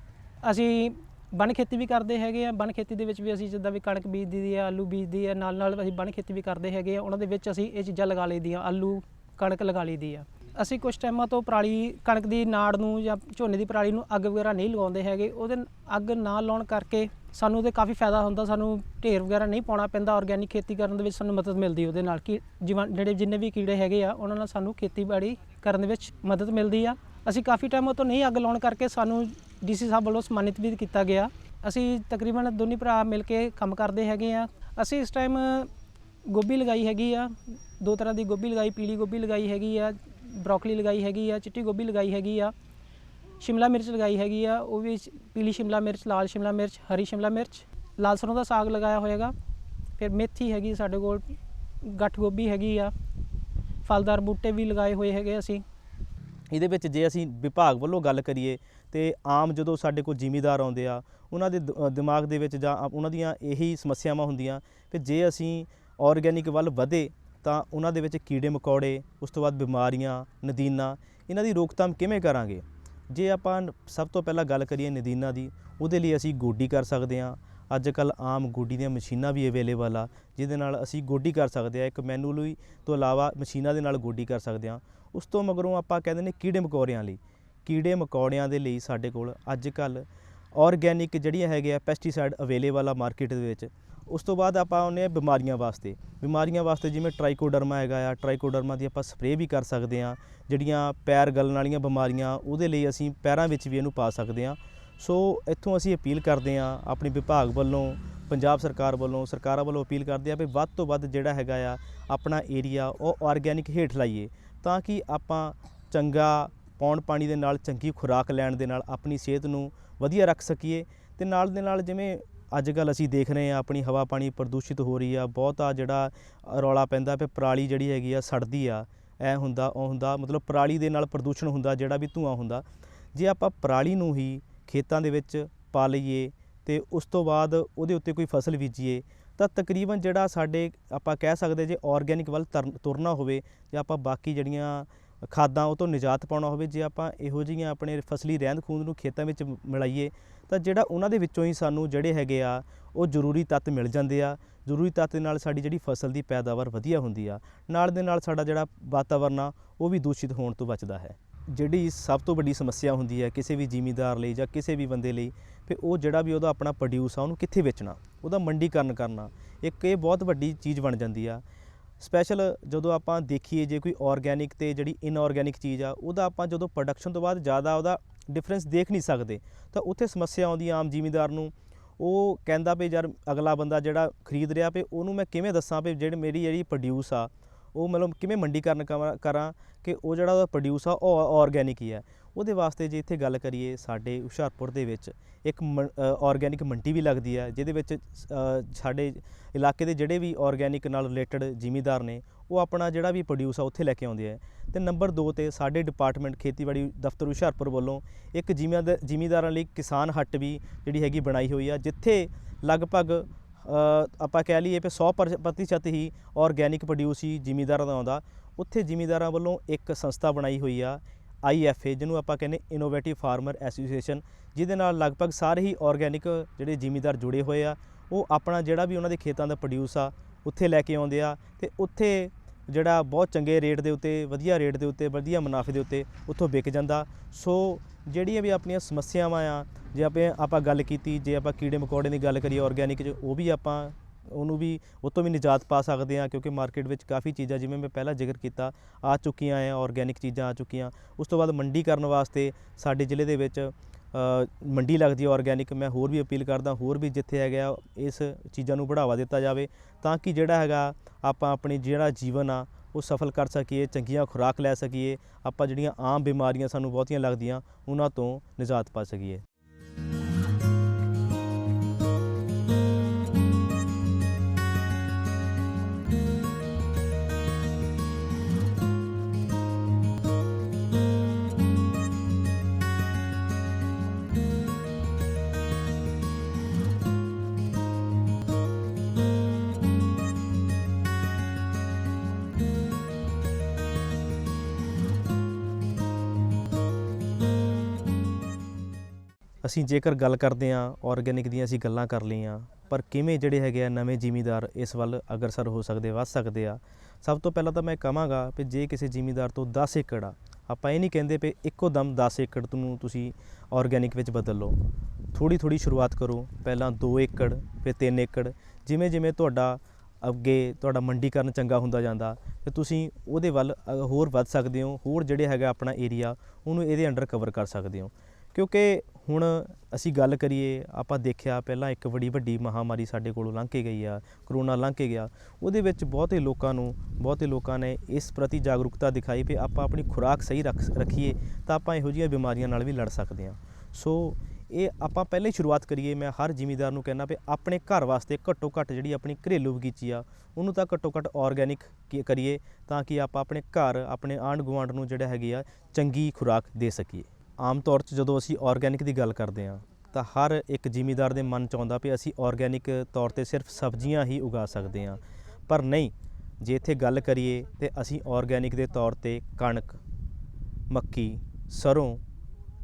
ਅਸੀਂ ਬਣ ਖੇਤੀ ਵੀ ਕਰਦੇ ਹੈਗੇ ਆ ਬਣ ਖੇਤੀ ਦੇ ਵਿੱਚ ਵੀ ਅਸੀਂ ਜਿੱਦਾਂ ਵੀ ਕਣਕ ਬੀਜਦੀ ਦੀ ਆ ਆਲੂ ਬੀਜਦੀ ਆ ਨਾਲ ਨਾਲ ਅਸੀਂ ਬਣ ਖੇਤੀ ਵੀ ਕਰਦੇ ਹੈਗੇ ਆ ਉਹਨਾਂ ਦੇ ਵਿੱਚ ਅਸੀਂ ਇਹ ਚੀਜ਼ਾਂ ਲਗਾ ਲਈਦੀਆਂ, ਆਲੂ ਕਣਕ ਲਗਾ ਲਈਦੀ ਆ। ਅਸੀਂ ਕੁਝ ਟਾਈਮਾਂ ਤੋਂ ਪਰਾਲੀ ਕਣਕ ਦੀ ਨਾੜ ਨੂੰ ਜਾਂ ਝੋਨੇ ਦੀ ਪਰਾਲੀ ਨੂੰ ਅੱਗ ਵਗੈਰਾ ਨਹੀਂ ਲਗਾਉਂਦੇ ਹੈਗੇ, ਉਹਦੇ ਅੱਗ ਨਾ ਲਾਉਣ ਕਰਕੇ ਸਾਨੂੰ ਉਹਦੇ ਕਾਫੀ ਫਾਇਦਾ ਹੁੰਦਾ, ਸਾਨੂੰ ਢੇਰ ਵਗੈਰਾ ਨਹੀਂ ਪਾਉਣਾ ਪੈਂਦਾ ਆਰਗੈਨਿਕ ਖੇਤੀ ਕਰਨ ਦੇ ਵਿੱਚ ਸਾਨੂੰ ਮਦਦ ਮਿਲਦੀ ਉਹਦੇ ਨਾਲ, ਕਿ ਜਿਵੇਂ ਜਿਹੜੇ ਜਿੰਨੇ ਵੀ ਕੀੜੇ ਹੈਗੇ ਆ, ਉਹਨਾਂ ਨਾਲ ਸਾਨੂੰ ਖੇਤੀਬਾੜੀ ਕਰਨ ਦੇ ਵਿੱਚ ਮਦਦ ਮਿਲਦੀ ਆ। ਅਸੀਂ ਕਾਫੀ ਟਾਈਮ ਤੋਂ ਨਹੀਂ ਅੱਗ ਲਾਉਣ ਕਰਕੇ ਸਾਨੂੰ ਡੀਸੀ ਸਾਹਿਬ ਵੱਲੋਂ ਸਨਮਾਨਿਤ ਵੀ ਕੀਤਾ ਗਿਆ। ਅਸੀਂ ਤਕਰੀਬਨ ਦੋਨੇ ਭਰਾ ਮਿਲ ਕੇ ਕੰਮ ਕਰਦੇ ਹੈਗੇ ਆ। ਅਸੀਂ ਇਸ ਟਾਈਮ ਗੋਭੀ ਲਗਾਈ ਹੈਗੀ ਆ, ਦੋ ਤਰ੍ਹਾਂ ਦੀ ਗੋਭੀ ਲਗਾਈ, ਪੀਲੀ ਗੋਭੀ ਲਗਾਈ ਹੈਗੀ ਆ ਬਰੋਕਲੀ ਲਗਾਈ ਹੈਗੀ ਆ, ਚਿੱਟੀ ਗੋਭੀ ਲਗਾਈ ਹੈਗੀ ਆ, ਸ਼ਿਮਲਾ ਮਿਰਚ ਲਗਾਈ ਹੈਗੀ ਆ, ਉਹ ਵੀ ਪੀਲੀ ਸ਼ਿਮਲਾ ਮਿਰਚ, ਲਾਲ ਸ਼ਿਮਲਾ ਮਿਰਚ, ਹਰੀ ਸ਼ਿਮਲਾ ਮਿਰਚ, ਲਾਲ ਸਰੋਂ ਦਾ ਸਾਗ ਲਗਾਇਆ ਹੋਏਗਾ ਫਿਰ ਮੇਥੀ ਹੈਗੀ ਸਾਡੇ ਕੋਲ, ਗੱਠ ਗੋਭੀ ਹੈਗੀ ਆ, ਫਲਦਾਰ ਬੂਟੇ ਵੀ ਲਗਾਏ ਹੋਏ ਹੈਗੇ ਅਸੀਂ। ਇਹਦੇ ਵਿੱਚ ਜੇ ਅਸੀਂ ਵਿਭਾਗ ਵੱਲੋਂ ਗੱਲ ਕਰੀਏ, ਤੇ ਆਮ ਜਦੋਂ ਸਾਡੇ ਕੋਲ ਜ਼ਿਮੀਦਾਰ ਆਉਂਦੇ ਆ, ਉਹਨਾਂ ਦੇ ਦ- ਦਿਮਾਗ ਦੇ ਵਿੱਚ ਜਾਂ ਉਹਨਾਂ ਦੀਆਂ ਇਹੀ ਸਮੱਸਿਆਵਾਂ ਹੁੰਦੀਆਂ ਕਿ ਜੇ ਅਸੀਂ ਆਰਗੈਨਿਕ ਵੱਲ ਵਧੇ ਤਾਂ ਉਹਨਾਂ ਦੇ ਵਿੱਚ ਕੀੜੇ ਮਕੌੜੇ, ਉਸ ਤੋਂ ਬਾਅਦ ਬਿਮਾਰੀਆਂ, ਨਦੀਨਾ, ਇਹਨਾਂ ਦੀ ਰੋਕਥਾਮ ਕਿਵੇਂ ਕਰਾਂਗੇ? ਜੇ ਆਪਾਂ ਸਭ ਤੋਂ ਪਹਿਲਾਂ ਗੱਲ ਕਰੀਏ ਨਦੀਨਾਂ ਦੀ, ਉਹਦੇ ਲਈ ਅਸੀਂ ਗੋਡੀ ਕਰ ਸਕਦੇ ਹਾਂ। ਅੱਜ ਕੱਲ ਆਮ ਗੋਡੀ ਦੀਆਂ ਮਸ਼ੀਨਾਂ ਵੀ ਅਵੇਲੇਬਲ ਆ, ਜਿਹਦੇ ਨਾਲ ਅਸੀਂ ਗੋਡੀ ਕਰ ਸਕਦੇ ਆ ਇੱਕ ਮੈਨੂਅਲੀ ਤੋਂ ਇਲਾਵਾ ਮਸ਼ੀਨਾਂ ਦੇ ਨਾਲ ਗੋਡੀ ਕਰ ਸਕਦੇ ਆ ਉਸ ਤੋਂ ਮਗਰੋਂ ਆਪਾਂ ਕਹਿੰਦੇ ਨੇ ਕੀੜੇ ਮਕੌੜਿਆਂ ਲਈ। ਕੀੜੇ ਮਕੌੜਿਆਂ ਦੇ ਲਈ ਸਾਡੇ ਕੋਲ ਅੱਜ ਕੱਲ ਆਰਗੈਨਿਕ ਜਿਹੜੀਆਂ ਹੈਗੇ ਆ ਪੈਸਟੀਸਾਈਡ ਅਵੇਲੇਬਲ ਆ ਮਾਰਕੀਟ ਦੇ ਵਿੱਚ। ਉਸ ਤੋਂ ਬਾਅਦ ਆਪਾਂ ਆਉਂਦੇ ਆ ਬਿਮਾਰੀਆਂ ਵਾਸਤੇ। ਬਿਮਾਰੀਆਂ ਵਾਸਤੇ ਜਿਵੇਂ ਟ੍ਰਾਈਕੋਡਰਮਾ ਹੈਗਾ ਆ, ਟ੍ਰਾਈਕੋਡਰਮਾ ਦੀ ਆਪਾਂ ਸਪਰੇਅ ਵੀ ਕਰ ਸਕਦੇ ਆ ਜਿਹੜੀਆਂ ਪੈਰ ਗਲਣ ਵਾਲੀਆਂ ਬਿਮਾਰੀਆਂ, ਉਹਦੇ ਲਈ ਅਸੀਂ ਪੈਰਾਂ ਵਿੱਚ ਵੀ ਇਹਨੂੰ ਪਾ ਸਕਦੇ ਆ ਸੋ ਇੱਥੋਂ ਅਸੀਂ ਅਪੀਲ ਕਰਦੇ ਆ ਆਪਣੇ ਵਿਭਾਗ ਵੱਲੋਂ, ਪੰਜਾਬ ਸਰਕਾਰ ਵੱਲੋਂ, ਸਰਕਾਰਾਂ ਵੱਲੋਂ ਅਪੀਲ ਕਰਦੇ ਆ ਵੀ ਵੱਧ ਤੋਂ ਵੱਧ ਜਿਹੜਾ ਹੈਗਾ ਆ, ਆਪਣਾ ਏਰੀਆ ਉਹ ਆਰਗੈਨਿਕ ਹੇਠ ਲਾਈਏ। ਤਾਂ ਕਿ ਆਪਾਂ ਚੰਗਾ ਪੌਣ ਪਾਣੀ ਦੇ ਨਾਲ ਚੰਗੀ ਖੁਰਾਕ ਲੈਣ ਦੇ ਨਾਲ ਆਪਣੀ ਸਿਹਤ ਨੂੰ ਵਧੀਆ ਰੱਖ ਸਕੀਏ ਤੇ ਨਾਲ ਦੇ ਨਾਲ ਜਿਵੇਂ ਅੱਜ ਕੱਲ ਅਸੀਂ ਦੇਖ ਰਹੇ ਆ ਆਪਣੀ ਹਵਾ ਪਾਣੀ ਪ੍ਰਦੂਸ਼ਿਤ ਹੋ ਰਹੀ ਆ, ਬਹੁਤਾ ਜਿਹੜਾ ਰੌਲਾ ਪੈਂਦਾ ਵੀ ਪਰਾਲੀ ਜਿਹੜੀ ਹੈਗੀ ਆ ਸੜਦੀ ਆ, ਐ ਹੁੰਦਾ ਉਹ ਹੁੰਦਾ, ਮਤਲਬ ਪਰਾਲੀ ਦੇ ਨਾਲ ਪ੍ਰਦੂਸ਼ਣ ਹੁੰਦਾ, ਜਿਹੜਾ ਵੀ ਧੂਆਂ ਹੁੰਦਾ। ਜੇ ਆਪਾਂ ਪਰਾਲੀ ਨੂੰ ਹੀ ਖੇਤਾਂ ਦੇ ਵਿੱਚ ਪਾ ਲਈਏ ਤੇ ਉਸ ਤੋਂ ਬਾਅਦ ਉਹਦੇ ਉੱਤੇ ਕੋਈ ਫਸਲ ਬੀਜੀਏ, ਤਾਂ ਤਕਰੀਬਨ ਜਿਹੜਾ ਸਾਡੇ ਆਪਾਂ ਕਹਿ ਸਕਦੇ ਜੇ ਆਰਗੈਨਿਕ ਵੱਲ ਤਰਨ- ਤੁਰਨਾ ਹੋਵੇ ਜਾਂ ਆਪਾਂ ਬਾਕੀ ਜਿਹੜੀਆਂ ਖਾਦਾਂ ਉਹ ਤੋਂ ਨਿਜਾਤ ਪਾਉਣਾ ਹੋਵੇ, ਜੇ ਆਪਾਂ ਇਹੋ ਜਿਹੀਆਂ ਆਪਣੇ ਫਸਲੀ ਰਹਿੰਦ ਖੂੰਹਦ ਨੂੰ ਖੇਤਾਂ ਵਿੱਚ ਮਿਲਾਈਏ ਤਾਂ ਜਿਹੜਾ ਉਹਨਾਂ ਦੇ ਵਿੱਚੋਂ ਹੀ ਸਾਨੂੰ ਜਿਹੜੇ ਹੈਗੇ ਆ, ਉਹ ਜ਼ਰੂਰੀ ਤੱਤ ਮਿਲ ਜਾਂਦੇ ਆ। ਜ਼ਰੂਰੀ ਤੱਤ ਦੇ ਨਾਲ ਸਾਡੀ ਜਿਹੜੀ ਫਸਲ ਦੀ ਪੈਦਾਵਾਰ ਵਧੀਆ ਹੁੰਦੀ ਆ। ਨਾਲ ਦੇ ਨਾਲ ਸਾਡਾ ਜਿਹੜਾ ਵਾਤਾਵਰਨ ਆ, ਉਹ ਵੀ ਦੂਸ਼ਿਤ ਹੋਣ ਤੋਂ ਬਚਦਾ ਹੈ। ਜਿਹੜੀ ਸਭ ਤੋਂ ਵੱਡੀ ਸਮੱਸਿਆ ਹੁੰਦੀ ਹੈ ਕਿਸੇ ਵੀ ਜ਼ਿਮੀਂਦਾਰ ਲਈ ਜਾਂ ਕਿਸੇ ਵੀ ਬੰਦੇ ਲਈ ਫਿਰ ਉਹ ਜਿਹੜਾ ਵੀ ਉਹਦਾ ਆਪਣਾ ਪ੍ਰੋਡਿਊਸ ਆ, ਉਹਨੂੰ ਕਿੱਥੇ ਵੇਚਣਾ? ਉਹਦਾ ਮੰਡੀਕਰਨ ਕਰਨਾ ਇੱਕ ਇਹ ਬਹੁਤ ਵੱਡੀ ਚੀਜ਼ ਬਣ ਜਾਂਦੀ ਆ। ਸਪੈਸ਼ਲ ਜਦੋਂ ਆਪਾਂ ਦੇਖੀਏ, ਜੇ ਕੋਈ ਆਰਗੈਨਿਕ ਤੇ ਜਿਹੜੀ ਇਨਆਰਗੈਨਿਕ ਚੀਜ਼ ਆ, ਉਹਦਾ ਆਪਾਂ ਜਦੋਂ ਪ੍ਰੋਡਕਸ਼ਨ ਤੋਂ ਬਾਅਦ ਜ਼ਿਆਦਾ ਉਹਦਾ ਡਿਫਰੈਂਸ ਦੇਖ ਨਹੀਂ ਸਕਦੇ। ਤਾਂ ਉੱਥੇ ਸਮੱਸਿਆ ਆਉਂਦੀ ਆਮ ਜ਼ਿਮੀਂਦਾਰ ਨੂੰ। ਉਹ ਕਹਿੰਦਾ ਵੀ ਯਾਰ ਅਗਲਾ ਬੰਦਾ ਜਿਹੜਾ ਖਰੀਦ ਰਿਹਾ ਵੀ ਉਹਨੂੰ ਮੈਂ ਕਿਵੇਂ ਦੱਸਾਂ ਵੀ ਜਿਹੜੀ ਮੇਰੀ ਜਿਹੜੀ ਪ੍ਰੋਡਿਊਸ ਆ, ਉਹ ਮਤਲਬ ਕਿਵੇਂ ਮੰਡੀਕਰਨ ਕਰਾਂ- ਕਰਾਂ ਕਿ ਉਹ ਜਿਹੜਾ ਉਹਦਾ ਪ੍ਰੋਡਿਊਸ ਆ, ਉਹ ਆਰਗੈਨਿਕ ਹੀ ਹੈ ਉਹਦੇ ਵਾਸਤੇ ਜੇ ਇੱਥੇ ਗੱਲ ਕਰੀਏ ਸਾਡੇ ਹੁਸ਼ਿਆਰਪੁਰ ਦੇ ਵਿੱਚ ਇੱਕ ਆਰਗੈਨਿਕ ਮੰਡੀ ਵੀ ਲੱਗਦੀ ਹੈ ਜਿਹਦੇ ਵਿੱਚ ਸਾਡੇ ਇਲਾਕੇ ਦੇ ਜਿਹੜੇ ਵੀ ਆਰਗੈਨਿਕ ਨਾਲ ਰਿਲੇਟਡ ਜ਼ਿਮੀਦਾਰ ਨੇ ਉਹ ਆਪਣਾ ਜਿਹੜਾ ਵੀ ਪ੍ਰੋਡਿਊਸ ਆ, ਉੱਥੇ ਲੈ ਕੇ ਆਉਂਦੇ ਆ। ਤੇ ਨੰਬਰ 2 ਤੇ ਸਾਡੇ ਡਿਪਾਰਟਮੈਂਟ ਖੇਤੀਬਾੜੀ ਦਫ਼ਤਰ ਹੁਸ਼ਿਆਰਪੁਰ ਵੱਲੋਂ ਇੱਕ ਜ਼ਿਮੀਦਾਰ ਜ਼ਿਮੀਦਾਰਾਂ ਲਈ ਕਿਸਾਨ ਹੱਟ ਵੀ ਜਿਹੜੀ ਹੈਗੀ ਬਣਾਈ ਹੋਈ ਆ, ਜਿੱਥੇ ਲਗਭਗ ਆਪਾਂ ਕਹਿ ਲਈਏ ਕਿ 100% ਪਰ- ਪ੍ਰਤੀਸ਼ਤ ਹੀ ਆਰਗੈਨਿਕ ਪ੍ਰੋਡਿਊਸ ਹੀ ਜ਼ਿਮੀਦਾਰਾਂ ਦਾ ਆਉਂਦਾ। ਉੱਥੇ ਜ਼ਿਮੀਦਾਰਾਂ ਵੱਲੋਂ ਇੱਕ ਸੰਸਥਾ ਬਣਾਈ ਹੋਈ ਆ ਆਈਐਫਏ ਜਿਹਨੂੰ ਆਪਾਂ ਕਹਿੰਦੇ ਇਨੋਵੇਟਿਵ ਫਾਰਮਰ ਐਸੋਸੀਏਸ਼ਨ ਜਿਹਦੇ ਨਾਲ ਲਗਭਗ ਸਾਰੇ ਹੀ ਆਰਗੈਨਿਕ ਜਿਹੜੇ ਜ਼ਿਮੀਦਾਰ ਜੁੜੇ ਹੋਏ ਆ, ਉਹ ਆਪਣਾ ਜਿਹੜਾ ਵੀ ਉਹਨਾਂ ਦੇ ਖੇਤਾਂ ਦਾ ਪ੍ਰੋਡਿਊਸ ਆ, ਉੱਥੇ ਲੈ ਕੇ ਆਉਂਦੇ ਆ। ਤੇ ਉੱਥੇ ਜਿਹੜਾ ਬਹੁਤ ਚੰਗੇ ਰੇਟ ਦੇ ਉੱਤੇ, ਵਧੀਆ ਰੇਟ ਦੇ ਉੱਤੇ, ਵਧੀਆ ਮੁਨਾਫੇ ਦੇ ਉੱਤੇ ਉੱਥੋਂ ਵਿਕ ਜਾਂਦਾ। ਸੋ ਜਿਹੜੀਆਂ ਵੀ ਆਪਣੀਆਂ ਸਮੱਸਿਆਵਾਂ ਆ, ਜੇ ਆਪੇ ਆਪਾਂ ਗੱਲ ਕੀਤੀ, ਜੇ ਆਪਾਂ ਕੀੜੇ ਮਕੌੜੇ ਦੀ ਗੱਲ ਕਰੀਏ ਆਰਗੈਨਿਕ 'ਚ, ਉਹ ਵੀ ਆਪਾਂ ਉਹਨੂੰ ਵੀ ਉਹ ਤੋਂ ਵੀ ਨਿਜਾਤ ਪਾ ਸਕਦੇ ਆ ਕਿਉਂਕਿ ਮਾਰਕੀਟ ਵਿੱਚ ਕਾਫੀ ਚੀਜ਼ਾਂ, ਜਿਵੇਂ ਮੈਂ ਪਹਿਲਾਂ ਜ਼ਿਕਰ ਕੀਤਾ, ਆ ਚੁੱਕੀਆਂ ਆ ਆਰਗੈਨਿਕ ਚੀਜ਼ਾਂ ਆ ਚੁੱਕੀਆਂ। ਉਸ ਤੋਂ ਬਾਅਦ ਮੰਡੀ ਕਰਨ ਵਾਸਤੇ ਸਾਡੇ ਜ਼ਿਲ੍ਹੇ ਦੇ ਵਿੱਚ ਮੰਡੀ ਲੱਗਦੀ ਹੈ ਆਰਗੈਨਿਕ ਮੈਂ ਹੋਰ ਵੀ ਅਪੀਲ ਕਰਦਾ, ਹੋਰ ਵੀ ਜਿੱਥੇ ਹੈਗਾ ਇਸ ਚੀਜ਼ਾਂ ਨੂੰ ਬੜਾਵਾ ਦਿੱਤਾ ਜਾਵੇ ਤਾਂ ਕਿ ਜਿਹੜਾ ਹੈਗਾ, ਆਪਾਂ ਆਪਣੀ ਜਿਹੜਾ ਜੀਵਨ ਆ, ਉਹ ਸਫਲ ਕਰ ਸਕੀਏ, ਚੰਗੀਆਂ ਖੁਰਾਕ ਲੈ ਸਕੀਏ, ਆਪਾਂ ਜਿਹੜੀਆਂ ਆਮ ਬਿਮਾਰੀਆਂ ਸਾਨੂੰ ਬਹੁਤੀਆਂ ਲੱਗਦੀਆਂ, ਉਹਨਾਂ ਤੋਂ ਨਿਜਾਤ ਪਾ ਸਕੀਏ। ਅਸੀਂ ਜੇਕਰ ਗੱਲ ਕਰਦੇ ਹਾਂ ਆਰਗੈਨਿਕ ਦੀਆਂ ਅਸੀਂ ਗੱਲਾਂ ਕਰ ਲਈਆਂ ਪਰ ਕਿਵੇਂ ਜਿਹੜੇ ਹੈਗੇ ਆ ਨਵੇਂ ਜ਼ਿਮੀਦਾਰ ਇਸ ਵੱਲ ਅਗਰਸਰ ਹੋ ਸਕਦੇ ਵੱਧ ਸਕਦੇ ਆ? ਸਭ ਤੋਂ ਪਹਿਲਾਂ ਤਾਂ ਮੈਂ ਕਹਾਂਗਾ ਕਿ ਜੇ ਕਿਸੇ ਜ਼ਿਮੀਦਾਰ ਤੋਂ 10 ਏਕੜ ਆ ਆਪਾਂ ਇਹ ਨਹੀਂ ਕਹਿੰਦੇ ਕਿ ਇੱਕੋ ਦਮ 10 ਏਕੜ ਨੂੰ ਤੁਸੀਂ ਆਰਗੈਨਿਕ ਵਿੱਚ ਬਦਲ ਲਓ। ਥੋੜੀ ਥੋੜੀ ਸ਼ੁਰੂਆਤ ਕਰੋ ਪਹਿਲਾਂ 2 ਏਕੜ ਫਿਰ 3 ਏਕੜ। ਜਿਵੇਂ ਜਿਵੇਂ ਤੁਹਾਡਾ ਅੱਗੇ ਤੁਹਾਡਾ ਮੰਡੀਕਰਨ ਚੰਗਾ ਹੁੰਦਾ ਜਾਂਦਾ ਤੇ ਤੁਸੀਂ ਉਹਦੇ ਵੱਲ ਅ, ਹੋਰ ਵੱਧ ਸਕਦੇ ਹੋ ਹੋਰ ਜਿਹੜੇ ਹੈਗਾ ਆਪਣਾ ਏਰੀਆ ਉਹਨੂੰ ਇਹਦੇ ਅੰਡਰ ਕਵਰ ਕਰ ਸਕਦੇ ਹੋ। ਕਿਉਂਕਿ ਹੁਣ ਅਸੀਂ ਗੱਲ ਕਰੀਏ, ਆਪਾਂ ਦੇਖਿਆ ਪਹਿਲਾਂ ਇੱਕ ਬੜੀ ਵੱਡੀ ਮਹਾਮਾਰੀ ਸਾਡੇ ਕੋਲੋਂ ਲੰਘ ਕੇ ਗਈ ਆ, ਕਰੋਨਾ ਲੰਘ ਕੇ ਗਿਆ। ਉਹਦੇ ਵਿੱਚ ਬਹੁਤੇ ਲੋਕਾਂ ਨੂੰ, ਬਹੁਤੇ ਲੋਕਾਂ ਨੇ ਇਸ ਪ੍ਰਤੀ ਜਾਗਰੂਕਤਾ ਦਿਖਾਈ ਵੀ ਆਪਾਂ ਆਪਣੀ ਖੁਰਾਕ ਸਹੀ ਰੱਖ, ਰੱਖੀਏ ਤਾਂ ਆਪਾਂ ਇਹੋ ਜਿਹੀਆਂ ਬਿਮਾਰੀਆਂ ਨਾਲ ਵੀ ਲੜ ਸਕਦੇ ਹਾਂ। ਸੋ ਇਹ ਆਪਾਂ ਪਹਿਲਾਂ ਹੀ ਸ਼ੁਰੂਆਤ ਕਰੀਏ, ਮੈਂ ਹਰ ਜ਼ਿਮੀਦਾਰ ਨੂੰ ਕਹਿਣਾ ਵੀ ਆਪਣੇ ਘਰ ਵਾਸਤੇ ਘੱਟੋ ਘੱਟ ਜਿਹੜੀ ਆਪਣੀ ਘਰੇਲੂ ਬਗੀਚੀ ਆ, ਉਹਨੂੰ ਤਾਂ ਘੱਟੋ ਘੱਟ ਆਰਗੈਨਿਕ ਕਰੀਏ ਤਾਂ ਕਿ ਆਪਾਂ ਆਪਣੇ ਘਰ, ਆਪਣੇ ਆਂਢ ਗੁਆਂਢ ਨੂੰ ਜਿਹੜਾ ਹੈਗੀ ਆ ਚੰਗੀ ਖੁਰਾਕ ਦੇ ਸਕੀਏ। ਆਮ ਤੌਰ 'ਚ ਜਦੋਂ ਅਸੀਂ ਆਰਗੈਨਿਕ ਦੀ ਗੱਲ ਕਰਦੇ ਹਾਂ, ਤਾਂ ਹਰ ਇੱਕ ਜ਼ਿਮੀਦਾਰ ਦੇ ਮਨ 'ਚ ਆਉਂਦਾ ਵੀ ਅਸੀਂ ਆਰਗੈਨਿਕ ਤੌਰ ਤੇ ਸਿਰਫ ਸਬਜ਼ੀਆਂ ਹੀ ਉਗਾ ਸਕਦੇ ਹਾਂ। ਪਰ ਨਹੀਂ, ਜੇ ਇੱਥੇ ਗੱਲ ਕਰੀਏ ਤੇ ਅਸੀਂ ਆਰਗੈਨਿਕ ਦੇ ਤੌਰ ਤੇ ਕਣਕ, ਮੱਕੀ, ਸਰੋਂ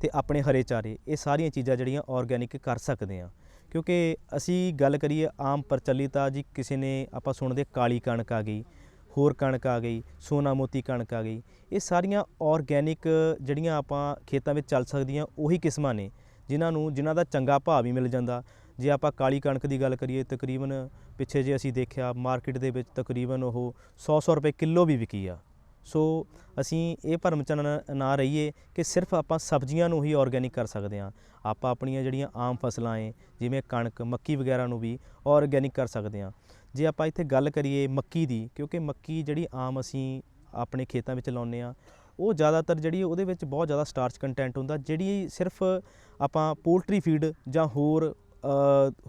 ਤੇ ਆਪਣੇ ਹਰੇ ਚਾਰੇ, ਇਹ ਸਾਰੀਆਂ ਚੀਜ਼ਾਂ ਜਿਹੜੀਆਂ ਆਰਗੈਨਿਕ ਕਰ ਸਕਦੇ ਹਾਂ। ਕਿਉਂਕਿ ਅਸੀਂ ਗੱਲ ਕਰੀਏ ਆਮ ਪ੍ਰਚਲਿਤ ਆ ਜੀ, ਕਿਸੇ ਨੇ ਆਪਾਂ ਸੁਣਦੇ ਕਾਲੀ ਕਣਕ ਆ ਗਈ ਹੋਰ ਕਣਕ ਆ ਗਈ, ਸੋਨਾ ਮੋਤੀ ਕਣਕ ਆ ਗਈ, ਇਹ ਸਾਰੀਆਂ ਆਰਗੈਨਿਕ ਜਿਹੜੀਆਂ ਆਪਾਂ ਖੇਤਾਂ ਵਿੱਚ ਚੱਲ ਸਕਦੀਆਂ ਉਹੀ ਕਿਸਮਾਂ ਨੇ, ਜਿਨ੍ਹਾਂ ਨੂੰ, ਜਿਨ੍ਹਾਂ ਦਾ ਚੰਗਾ ਭਾਅ ਵੀ ਮਿਲ ਜਾਂਦਾ। ਜੇ ਆਪਾਂ ਕਾਲੀ ਕਣਕ ਦੀ ਗੱਲ ਕਰੀਏ, ਤਕਰੀਬਨ ਪਿੱਛੇ ਜੇ ਅਸੀਂ ਦੇਖਿਆ ਮਾਰਕੀਟ ਦੇ ਵਿੱਚ ਤਕਰੀਬਨ ਉਹ 100-100 ਰੁਪਏ ਕਿਲੋ ਵੀ ਵਿਕੀ ਆ। ਸੋ ਅਸੀਂ ਇਹ ਭਰਮ ਚ ਨਾ- ਰਹੀਏ ਕਿ ਸਿਰਫ ਆਪਾਂ ਸਬਜ਼ੀਆਂ ਨੂੰ ਹੀ ਆਰਗੈਨਿਕ ਕਰ ਸਕਦੇ ਹਾਂ। ਆਪਾਂ ਆਪਣੀਆਂ ਜਿਹੜੀਆਂ ਆਮ ਫਸਲਾਂ ਏ, ਜਿਵੇਂ ਕਣਕ, ਮੱਕੀ ਵਗੈਰਾ ਨੂੰ ਵੀ ਆਰਗੈਨਿਕ ਕਰ ਸਕਦੇ ਹਾਂ। ਜੇ ਆਪਾਂ ਇੱਥੇ ਗੱਲ ਕਰੀਏ ਮੱਕੀ ਦੀ, ਕਿਉਂਕਿ ਮੱਕੀ ਜਿਹੜੀ ਆਮ ਅਸੀਂ ਆਪਣੇ ਖੇਤਾਂ ਵਿੱਚ ਲਾਉਂਦੇ ਆ ਉਹ ਜ਼ਿਆਦਾਤਰ ਜਿਹੜੀ ਉਹਦੇ ਵਿੱਚ ਬਹੁਤ ਜ਼ਿਆਦਾ ਸਟਾਰਚ ਕੰਟੈਂਟ ਹੁੰਦਾ, ਜਿਹੜੀ ਸਿਰਫ ਆਪਾਂ ਪੋਲਟਰੀ ਫੀਡ ਜਾਂ ਹੋਰ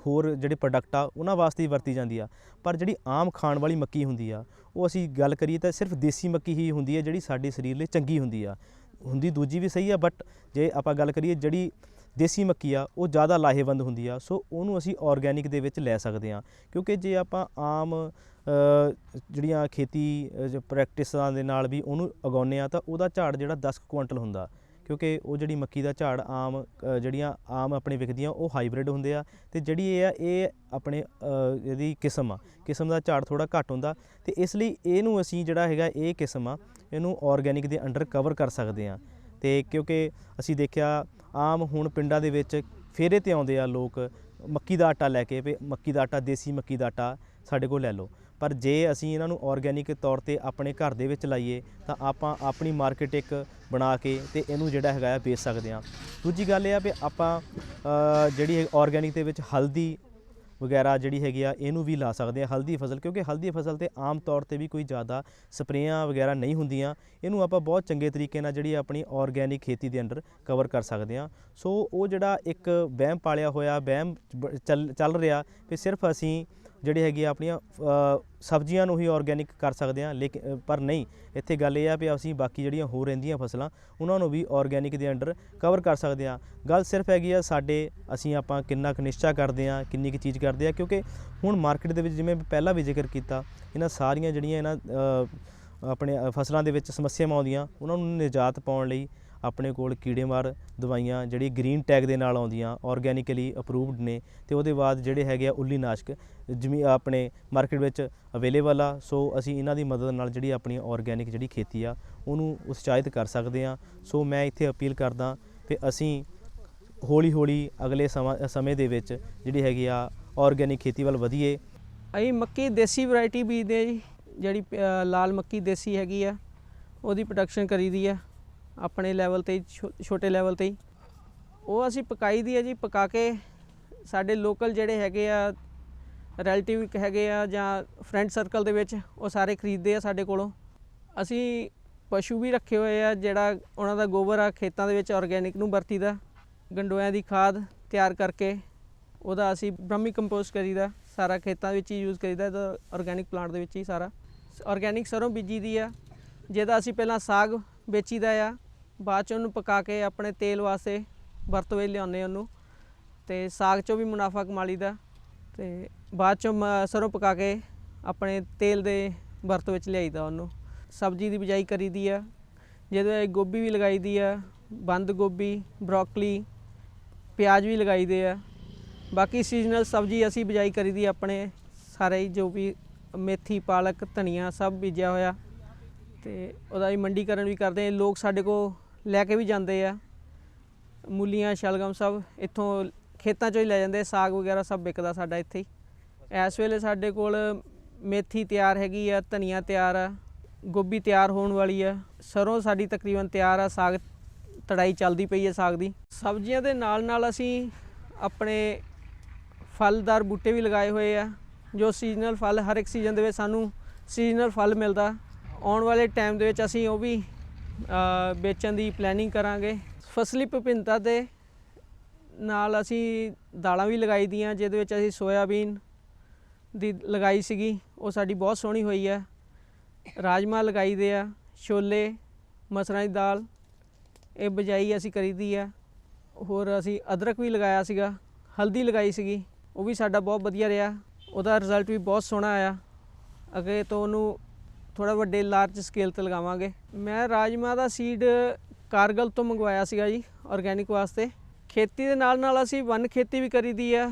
ਹੋਰ ਜਿਹੜੇ ਪ੍ਰੋਡਕਟ ਆ, ਉਹਨਾਂ ਵਾਸਤੇ ਹੀ ਵਰਤੀ ਜਾਂਦੀ ਆ। ਪਰ ਜਿਹੜੀ ਆਮ ਖਾਣ ਵਾਲੀ ਮੱਕੀ ਹੁੰਦੀ ਆ, ਉਹ ਅਸੀਂ ਗੱਲ ਕਰੀਏ ਤਾਂ ਸਿਰਫ ਦੇਸੀ ਮੱਕੀ ਹੀ ਹੁੰਦੀ ਹੈ, ਜਿਹੜੀ ਸਾਡੇ ਸਰੀਰ ਲਈ ਚੰਗੀ ਹੁੰਦੀ ਆ। ਹੁੰਦੀ ਦੂਜੀ ਵੀ ਸਹੀ ਆ ਬਟ ਜੇ ਆਪਾਂ ਗੱਲ ਕਰੀਏ ਜਿਹੜੀ ਦੇਸੀ ਮੱਕੀ ਆ, ਉਹ ਜ਼ਿਆਦਾ ਲਾਹੇਵੰਦ ਹੁੰਦੀ ਆ, ਸੋ ਉਹਨੂੰ ਅਸੀਂ ਆਰਗੈਨਿਕ ਦੇ ਵਿੱਚ ਲੈ ਸਕਦੇ ਆ ਕਿਉਂਕਿ ਜੇ ਆਪਾਂ ਆਮ ਜਿਹੜੀਆਂ ਖੇਤੀ ਪ੍ਰੈਕਟਿਸਾਂ ਦੇ ਨਾਲ ਵੀ ਉਹਨੂੰ ਉਗਾਉਂਦੇ ਆ ਤਾਂ ਉਹਦਾ ਝਾੜ ਜਿਹੜਾ 10 ਕੁਇੰਟਲ ਹੁੰਦਾ। ਕਿਉਂਕਿ ਉਹ ਜਿਹੜੀ ਮੱਕੀ ਦਾ ਝਾੜ ਆਮ ਜਿਹੜੀਆਂ ਆਮ ਆਪਣੇ ਵਿਕਦੀਆਂ, ਉਹ ਹਾਈਬ੍ਰਿਡ ਹੁੰਦੇ ਆ। ਤੇ ਜਿਹੜੀ ਇਹ ਆ, ਇਹ ਆਪਣੇ ਇਹਦੀ ਕਿਸਮ ਆ। ਕਿਸਮ ਦਾ ਝਾੜ ਥੋੜਾ ਘੱਟ ਹੁੰਦਾ। ਤੇ ਇਸ ਲਈ ਇਹਨੂੰ ਅਸੀਂ ਜਿਹੜਾ ਹੈਗਾ, ਇਹ ਕਿਸਮ ਆ, ਇਹਨੂੰ ਆਰਗੈਨਿਕ ਦੇ ਅੰਡਰ ਕਵਰ ਕਰ ਸਕਦੇ ਆ ਤੇ ਕਿਉਂਕਿ ਅਸੀਂ ਦੇਖਿਆ ਆਮ ਹੁਣ ਪਿੰਡਾਂ ਦੇ ਵਿੱਚ ਫੇਰੇ ਤੇ ਆਉਂਦੇ ਆ ਲੋਕ ਮੱਕੀ ਦਾ ਆਟਾ ਲੈ ਕੇ ਵੀ ਮੱਕੀ ਦਾ ਆਟਾ ਦੇਸੀ ਮੱਕੀ ਦਾ ਆਟਾ ਸਾਡੇ ਕੋਲ ਲੈ ਲਓ। ਪਰ ਜੇ ਅਸੀਂ ਇਹਨਾਂ ਨੂੰ ਆਰਗੈਨਿਕ ਤੌਰ ਤੇ ਆਪਣੇ ਘਰ ਦੇ ਵਿੱਚ ਲਾਈਏ ਤਾਂ ਆਪਾਂ ਆਪਣੀ ਮਾਰਕੀਟ ਇੱਕ ਬਣਾ ਕੇ ਤੇ ਇਹਨੂੰ ਜਿਹੜਾ ਹੈਗਾ ਆ ਵੇਚ ਸਕਦੇ ਹਾਂ। ਦੂਜੀ ਗੱਲ ਇਹ ਆ ਵੀ ਆਪਾਂ ਅ, ਜਿਹੜੀ ਆਰਗੈਨਿਕ ਦੇ ਵਿੱਚ ਹਲਦੀ ਵਗੈਰਾ ਜਿਹੜੀ ਹੈਗੀ ਆ, ਇਹਨੂੰ ਵੀ ਲਾ ਸਕਦੇ ਆ ਹਲਦੀ ਫਸਲ, ਕਿਉਂਕਿ ਹਲਦੀ ਫਸਲ ਤੇ ਆਮ ਤੌਰ ਤੇ ਵੀ ਕੋਈ ਜ਼ਿਆਦਾ ਸਪਰੇਆਂ ਵਗੈਰਾ ਨਹੀਂ ਹੁੰਦੀਆਂ। ਇਹਨੂੰ ਆਪਾਂ ਬਹੁਤ ਚੰਗੇ ਤਰੀਕੇ ਨਾਲ ਜਿਹੜੀ ਆਪਣੀ ਆਰਗੈਨਿਕ ਖੇਤੀ ਦੇ ਅੰਡਰ ਕਵਰ ਕਰ ਸਕਦੇ ਆ। ਸੋ ਉਹ ਜਿਹੜਾ ਇੱਕ ਵਹਿਮ ਪਾਲਿਆ ਹੋਇਆ, ਵਹਿਮ ਬ- ਚੱਲ ਚੱਲ ਰਿਹਾ ਵੀ ਸਿਰਫ ਅਸੀਂ ਜਿਹੜੀ ਹੈਗੀ ਆ ਆਪਣੀਆਂ ਸਬਜ਼ੀਆਂ ਨੂੰ ਹੀ ਆਰਗੈਨਿਕ ਕਰ ਸਕਦੇ ਆ ਲੇਕਿਨ ਪਰ ਨਹੀਂ, ਇੱਥੇ ਗੱਲ ਇਹ ਆ ਵੀ ਅਸੀਂ ਬਾਕੀ ਜਿਹੜੀਆਂ ਹੋਰ ਰਹਿੰਦੀਆਂ ਫਸਲਾਂ, ਉਹਨਾਂ ਨੂੰ ਵੀ ਆਰਗੈਨਿਕ ਦੇ ਅੰਡਰ ਕਵਰ ਕਰ ਸਕਦੇ ਆ। ਗੱਲ ਸਿਰਫ ਹੈਗੀ ਆ ਸਾਡੇ, ਅਸੀਂ ਆਪਾਂ ਕਿੰਨਾ ਕੁ ਨਿਸ਼ਚਾ ਕਰਦੇ ਆ, ਕਿੰਨੀ ਕੁ ਚੀਜ਼ ਕਰਦੇ ਆ, ਕਿਉਂਕਿ ਹੁਣ ਮਾਰਕੀਟ ਦੇ ਵਿੱਚ ਜਿਵੇਂ ਪਹਿਲਾਂ ਵੀ ਜ਼ਿਕਰ ਕੀਤਾ, ਇਹਨਾਂ ਸਾਰੀਆਂ ਜਿਹੜੀਆਂ ਇਹਨਾਂ ਆਪਣੇ ਫਸਲਾਂ ਦੇ ਵਿੱਚ ਸਮੱਸਿਆਵਾਂ ਆਉਂਦੀਆਂ, ਉਹਨਾਂ ਨੂੰ ਨਿਜਾਤ ਪਾਉਣ ਲਈ ਆਪਣੇ ਕੋਲ ਕੀੜੇਮਾਰ ਦਵਾਈਆਂ ਜਿਹੜੀ ਗ੍ਰੀਨ ਟੈਗ ਦੇ ਨਾਲ ਆਉਂਦੀਆਂ ਆਰਗੈਨਿਕਲੀ ਅਪਰੂਵਡ ਨੇ, ਤੇ ਉਹਦੇ ਬਾਅਦ ਜਿਹੜੇ ਹੈਗੇ ਆ ਉੱਲੀ ਨਾਸ਼ਕ ਜ਼ਮੀ ਆਪਣੇ ਮਾਰਕੀਟ ਵਿੱਚ ਅਵੇਲੇਬਲ ਆ, ਸੋ ਅਸੀਂ ਇਹਨਾਂ ਦੀ ਮਦਦ ਨਾਲ ਜਿਹੜੀ ਆਪਣੀ ਆਰਗੈਨਿਕ ਜਿਹੜੀ ਖੇਤੀ ਆ, ਉਹਨੂੰ ਉਤਸ਼ਾਹਿਤ ਕਰ ਸਕਦੇ ਆ। ਸੋ ਮੈਂ ਇੱਥੇ ਅਪੀਲ ਕਰਦਾ ਕਿ ਅਸੀਂ ਹੌਲੀ ਹੌਲੀ ਅਗਲੇ ਸਮਾਂ, ਸਮੇਂ ਦੇ ਵਿੱਚ ਜਿਹੜੀ ਹੈਗੀ ਆ ਆਰਗੈਨਿਕ ਖੇਤੀ ਵੱਲ ਵਧੀਏ। ਅਸੀਂ ਮੱਕੀ ਦੇਸੀ ਵੈਰਾਈਟੀ ਬੀਜਦੇ ਆ ਜੀ, ਜਿਹੜੀ ਲਾਲ ਮੱਕੀ ਦੇਸੀ ਹੈਗੀ ਆ, ਉਹਦੀ ਪ੍ਰੋਡਕਸ਼ਨ ਕਰੀਦੀ ਆ। ਆਪਣੇ ਲੈਵਲ ਤੇ ਹੀ, ਛੋ- ਛੋਟੇ ਲੈਵਲ ਤੇ ਹੀ। ਉਹ ਅਸੀਂ ਪਕਾਈ ਦੀ ਆ ਜੀ ਪਕਾ ਕੇ ਸਾਡੇ ਲੋਕਲ ਜਿਹੜੇ ਹੈਗੇ ਆ ਰਿਲੇਟਿਵ ਹੈਗੇ ਆ ਜਾਂ ਫਰੈਂਡ ਸਰਕਲ ਦੇ ਵਿੱਚ ਉਹ ਸਾਰੇ ਖਰੀਦਦੇ ਆ ਸਾਡੇ ਕੋਲੋਂ। ਅਸੀਂ ਪਸ਼ੂ ਵੀ ਰੱਖੇ ਹੋਏ ਆ ਜਿਹੜਾ ਉਹਨਾਂ ਦਾ ਗੋਬਰ ਆ ਖੇਤਾਂ ਦੇ ਵਿੱਚ ਆਰਗੈਨਿਕ ਨੂੰ ਵਰਤੀਦਾ। ਗੰਡੋਇਆਂ ਦੀ ਖਾਦ ਤਿਆਰ ਕਰਕੇ ਉਹਦਾ ਅਸੀਂ ਬ੍ਰਹਮੀ ਕੰਪੋਸਟ ਕਰੀਦਾ। ਸਾਰਾ ਖੇਤਾਂ ਵਿੱਚ ਹੀ ਯੂਜ਼ ਕਰੀਦਾ ਤਾਂ ਆਰਗੈਨਿਕ ਪਲਾਂਟ ਦੇ ਵਿੱਚ ਹੀ ਸਾਰਾ। ਆਰਗੈਨਿਕ ਸਰੋਂ ਬੀਜੀ ਦੀ ਆ ਜਿਹਦਾ ਅਸੀਂ ਪਹਿਲਾਂ ਸਾਗ ਵੇਚੀਦਾ ਆ। ਬਾਅਦ ਚ ਉਹਨੂੰ ਪਕਾ ਕੇ ਆਪਣੇ ਤੇਲ ਵਾਸਤੇ ਵਰਤੋਂ ਵਿੱਚ ਲਿਆਉਂਦੇ ਉਹਨੂੰ ਤੇ ਸਾਗ ਚੋਂ ਵੀ ਮੁਨਾਫਾ ਕਮਾ ਲਈਦਾ ਤੇ ਬਾਅਦ ਚੋਂ ਮ- ਸਰੋਂ ਪਕਾ ਕੇ ਆਪਣੇ ਤੇਲ ਦੇ ਵਰਤੋਂ ਵਿੱਚ ਲਿਆਈਦਾ ਉਹਨੂੰ। ਸਬਜ਼ੀ ਦੀ ਬਿਜਾਈ ਕਰੀਦੀ ਆ ਜਿਹਦੇ ਵਿੱਚ ਗੋਭੀ ਵੀ ਲਗਾਈਦੀ ਆ, ਬੰਦ ਗੋਭੀ, ਬਰੋਕਲੀ, ਪਿਆਜ਼ ਵੀ ਲਗਾਈਦੇ ਆ। ਬਾਕੀ ਸੀਜ਼ਨਲ ਸਬਜ਼ੀ ਅਸੀਂ ਬਿਜਾਈ ਕਰੀਦੀ ਆ ਆਪਣੇ ਸਾਰੇ ਹੀ ਜੋ ਵੀ ਮੇਥੀ, ਪਾਲਕ, ਧਨੀਆ ਸਭ ਬੀਜਿਆ ਹੋਇਆ ਤੇ ਉਹਦਾ ਵੀ ਮੰਡੀਕਰਨ ਵੀ ਕਰਦੇ ਆ। ਲੋਕ ਸਾਡੇ ਕੋਲ ਲੈ ਕੇ ਵੀ ਜਾਂਦੇ ਆ। ਮੂਲੀਆਂ, ਸ਼ਲਗਮ ਸਭ ਇੱਥੋਂ ਖੇਤਾਂ ਚੋਂ ਹੀ ਲੈ ਜਾਂਦੇ ਸਾਗ ਵਗੈਰਾ ਸਭ ਵਿਕਦਾ ਸਾਡਾ ਇੱਥੇ ਹੀ। ਇਸ ਵੇਲੇ ਸਾਡੇ ਕੋਲ ਮੇਥੀ ਤਿਆਰ ਹੈਗੀ ਆ, ਧਨੀਆ ਤਿਆਰ ਆ, ਗੋਭੀ ਤਿਆਰ ਹੋਣ ਵਾਲੀ ਆ। ਸਰੋਂ ਸਾਡੀ ਤਕਰੀਬਨ ਤਿਆਰ ਆ। ਸਾਗ ਤੜਾਈ ਚੱਲਦੀ ਪਈ ਹੈ ਸਾਗ ਦੀ। ਸਬਜ਼ੀਆਂ ਦੇ ਨਾਲ ਨਾਲ ਅਸੀਂ ਆਪਣੇ ਫਲਦਾਰ ਬੂਟੇ ਵੀ ਲਗਾਏ ਹੋਏ ਆ, ਜੋ ਸੀਜ਼ਨਲ ਫਲ ਹਰ ਇੱਕ ਸੀਜ਼ਨ ਦੇ ਵਿੱਚ ਸਾਨੂੰ ਸੀਜ਼ਨਲ ਫਲ ਮਿਲਦਾ। ਆਉਣ ਵਾਲੇ ਟਾਈਮ ਦੇ ਵਿੱਚ ਅਸੀਂ ਉਹ ਵੀ ਵੇਚਣ ਦੀ ਪਲੈਨਿੰਗ ਕਰਾਂਗੇ। ਫਸਲੀ ਵਿਭਿੰਨਤਾ ਦੇ ਨਾਲ ਅਸੀਂ ਦਾਲਾਂ ਵੀ ਲਗਾਈ ਦੀਆਂ, ਜਿਹਦੇ ਵਿੱਚ ਅਸੀਂ ਸੋਇਆਬੀਨ ਦੀ ਲਗਾਈ ਸੀਗੀ। ਉਹ ਸਾਡੀ ਬਹੁਤ ਸੋਹਣੀ ਹੋਈ ਆ ਰਾਜਮਾ ਲਗਾਈ ਦੇ ਆ, ਛੋਲੇ, ਮਸਰਾਂ ਦੀ ਦਾਲ, ਇਹ ਬਜਾਈ ਅਸੀਂ ਕਰੀਦੀ ਆ ਹੋਰ ਅਸੀਂ ਅਦਰਕ ਵੀ ਲਗਾਇਆ ਸੀਗਾ, ਹਲਦੀ ਲਗਾਈ ਸੀਗੀ, ਉਹ ਵੀ ਸਾਡਾ ਬਹੁਤ ਵਧੀਆ ਰਿਹਾ। ਉਹਦਾ ਰਿਜ਼ਲਟ ਵੀ ਬਹੁਤ ਸੋਹਣਾ ਆਇਆ। ਅੱਗੇ ਤੋਂ ਉਹਨੂੰ ਥੋੜਾ ਵੱਡੇ ਲਾਰਜ ਸਕੇਲ ਤੇ ਲਗਾਵਾਂਗੇ। ਮੈਂ ਰਾਜਮਾ ਦਾ ਸੀਡ ਕਾਰਗਲ ਤੋਂ ਮੰਗਵਾਇਆ ਸੀਗਾ ਜੀ ਆਰਗੈਨਿਕ ਵਾਸਤੇ। ਖੇਤੀ ਦੇ ਨਾਲ ਨਾਲ ਅਸੀਂ ਵਨ ਖੇਤੀ ਵੀ ਕਰੀਦੀ ਆ।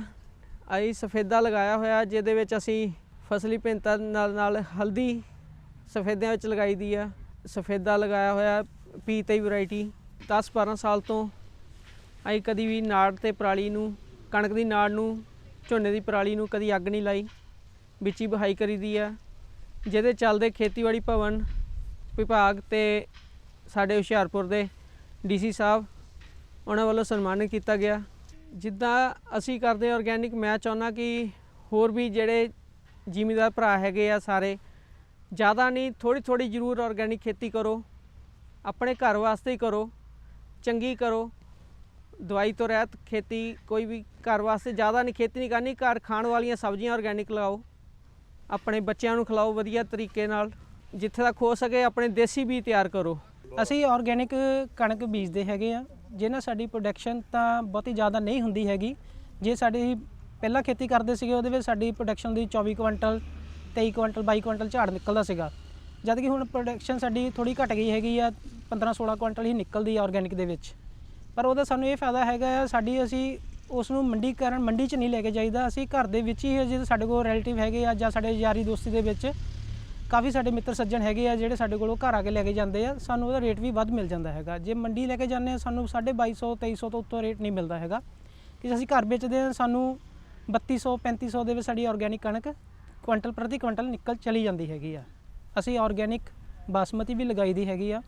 ਅਸੀਂ ਸਫੇਦਾ ਲਗਾਇਆ ਹੋਇਆ, ਜਿਹਦੇ ਵਿੱਚ ਅਸੀਂ ਫਸਲੀ ਭਿੰਨਤਾ ਨਾਲ ਨਾਲ ਹਲਦੀ ਸਫੇਦਿਆਂ ਵਿੱਚ ਲਗਾਈ ਦੀ ਆ। ਸਫੇਦਾ ਲਗਾਇਆ ਹੋਇਆ ਪੀ ਤੇਈ ਵੈਰਾਈਟੀ 10 12 ਸਾਲ ਤੋਂ ਅਸੀਂ ਕਦੀ ਵੀ ਨਾੜ ਤੇ ਪਰਾਲੀ ਨੂੰ, ਕਣਕ ਦੀ ਨਾੜ ਨੂੰ, ਝੋਨੇ ਦੀ ਪਰਾਲੀ ਨੂੰ ਕਦੀ ਅੱਗ ਨਹੀਂ ਲਾਈ। ਵਿੱਚ ਹੀ ਬਹਾਈ ਕਰੀਦੀ ਆ। ਜਿਹਦੇ ਚੱਲਦੇ ਖੇਤੀਬਾੜੀ ਭਵਨ ਵਿਭਾਗ ਤੇ ਸਾਡੇ ਹੁਸ਼ਿਆਰਪੁਰ ਦੇ ਡੀਸੀ ਸਾਹਿਬ, ਉਹਨਾਂ ਵੱਲੋਂ ਸਨਮਾਨਿਤ ਕੀਤਾ ਗਿਆ। ਜਿੱਦਾਂ ਅਸੀਂ ਕਰਦੇ ਆਰਗੈਨਿਕ ਮੈਂ ਚਾਹੁੰਦਾ ਕਿ ਹੋਰ ਵੀ ਜਿਹੜੇ ਜ਼ਿਮੀਦਾਰ ਭਰਾ ਹੈਗੇ ਆ ਸਾਰੇ, ਜ਼ਿਆਦਾ ਨਹੀਂ ਥੋੜੀ ਥੋੜੀ ਜ਼ਰੂਰ ਆਰਗੈਨਿਕ ਖੇਤੀ ਕਰੋ, ਆਪਣੇ ਘਰ ਵਾਸਤੇ ਹੀ ਕਰੋ, ਚੰਗੀ ਕਰੋ, ਦਵਾਈ ਤੋਂ ਰਹਿਤ ਖੇਤੀ, ਕੋਈ ਵੀ ਘਰ ਵਾਸਤੇ ਜ਼ਿਆਦਾ ਨਹੀਂ, ਖੇਤੀ ਨਹੀਂ ਕਰਨੀ, ਘਰ ਖਾਣ ਵਾਲੀਆਂ ਸਬਜ਼ੀਆਂ ਆਰਗੈਨਿਕ ਲਗਾਓ। ਆਪਣੇ ਬੱਚਿਆਂ ਨੂੰ ਖਿਲਾਓ ਵਧੀਆ ਤਰੀਕੇ ਨਾਲ, ਜਿੱਥੇ ਤੱਕ ਹੋ ਸਕੇ ਆਪਣੇ ਦੇਸੀ ਬੀਜ ਤਿਆਰ ਕਰੋ। ਅਸੀਂ ਆਰਗੈਨਿਕ ਕਣਕ ਬੀਜਦੇ ਹੈਗੇ ਆ। ਜਿਹਨਾਂ ਸਾਡੀ ਪ੍ਰੋਡਕਸ਼ਨ ਤਾਂ ਬਹੁਤੀ ਜ਼ਿਆਦਾ ਨਹੀਂ ਹੁੰਦੀ ਹੈਗੀ। ਜੇ ਸਾਡੀ ਪਹਿਲਾਂ ਖੇਤੀ ਕਰਦੇ ਸੀਗੇ, ਉਹਦੇ ਵਿੱਚ ਸਾਡੀ ਪ੍ਰੋਡਕਸ਼ਨ ਦੀ 24 ਕੁਇੰਟਲ 23 ਕੁਇੰਟਲ 22 ਕੁਇੰਟਲ ਝਾੜ ਨਿਕਲਦਾ ਸੀਗਾ। ਜਦ ਕਿ ਹੁਣ ਪ੍ਰੋਡਕਸ਼ਨ ਸਾਡੀ ਥੋੜੀ ਘਟ ਗਈ ਹੈਗੀ ਆ 15 16 ਕੁਇੰਟਲ ਹੀ ਨਿਕਲਦੀ ਆ ਆਰਗੈਨਿਕ ਦੇ ਵਿੱਚ। ਪਰ ਉਹਦਾ ਸਾਨੂੰ ਇਹ ਫਾਇਦਾ ਹੈਗਾ ਆ, ਸਾਡੀ ਅਸੀਂ ਉਸ ਨੂੰ ਮੰਡੀਕਰਨ ਮੰਡੀ 'ਚ ਨਹੀਂ ਲੈ ਕੇ ਜਾਈਦਾ। ਅਸੀਂ ਘਰ ਦੇ ਵਿੱਚ ਹੀ ਜੇ ਸਾਡੇ ਕੋਲ ਰਿਲੇਟਿਵ ਹੈਗੇ ਆ ਜਾਂ ਸਾਡੇ ਯਾਰੀ ਦੋਸਤੀ ਦੇ ਵਿੱਚ। ਕਾਫੀ ਸਾਡੇ ਮਿੱਤਰ ਸੱਜਣ ਹੈਗੇ ਆ, ਜਿਹੜੇ ਸਾਡੇ ਕੋਲੋਂ ਘਰ ਆ ਕੇ ਲੈ ਕੇ ਜਾਂਦੇ ਆ। ਸਾਨੂੰ ਉਹਦਾ ਰੇਟ ਵੀ ਵੱਧ ਮਿਲ ਜਾਂਦਾ ਹੈਗਾ। ਜੇ ਮੰਡੀ ਲੈ ਕੇ ਜਾਂਦੇ ਆ, ਸਾਨੂੰ 2250 2300 ਤੋਂ ਉੱਤੋਂ ਰੇਟ ਨਹੀਂ ਮਿਲਦਾ ਹੈਗਾ। ਕਿ ਅਸੀਂ ਘਰ ਵੇਚਦੇ ਆ, ਸਾਨੂੰ 3200 3500 ਦੇ ਵਿੱਚ ਸਾਡੀ ਆਰਗੈਨਿਕ ਕਣਕ ਕੁਇੰਟਲ ਪ੍ਰਤੀ ਕੁਇੰਟਲ ਨਿਕਲ ਚਲੀ ਜਾਂਦੀ ਹੈਗੀ ਆ। ਅਸੀਂ ਆਰਗੈਨਿਕ ਬਾਸਮਤੀ ਵੀ ਲਗਾਈ ਦੀ ਹੈਗੀ ਆ।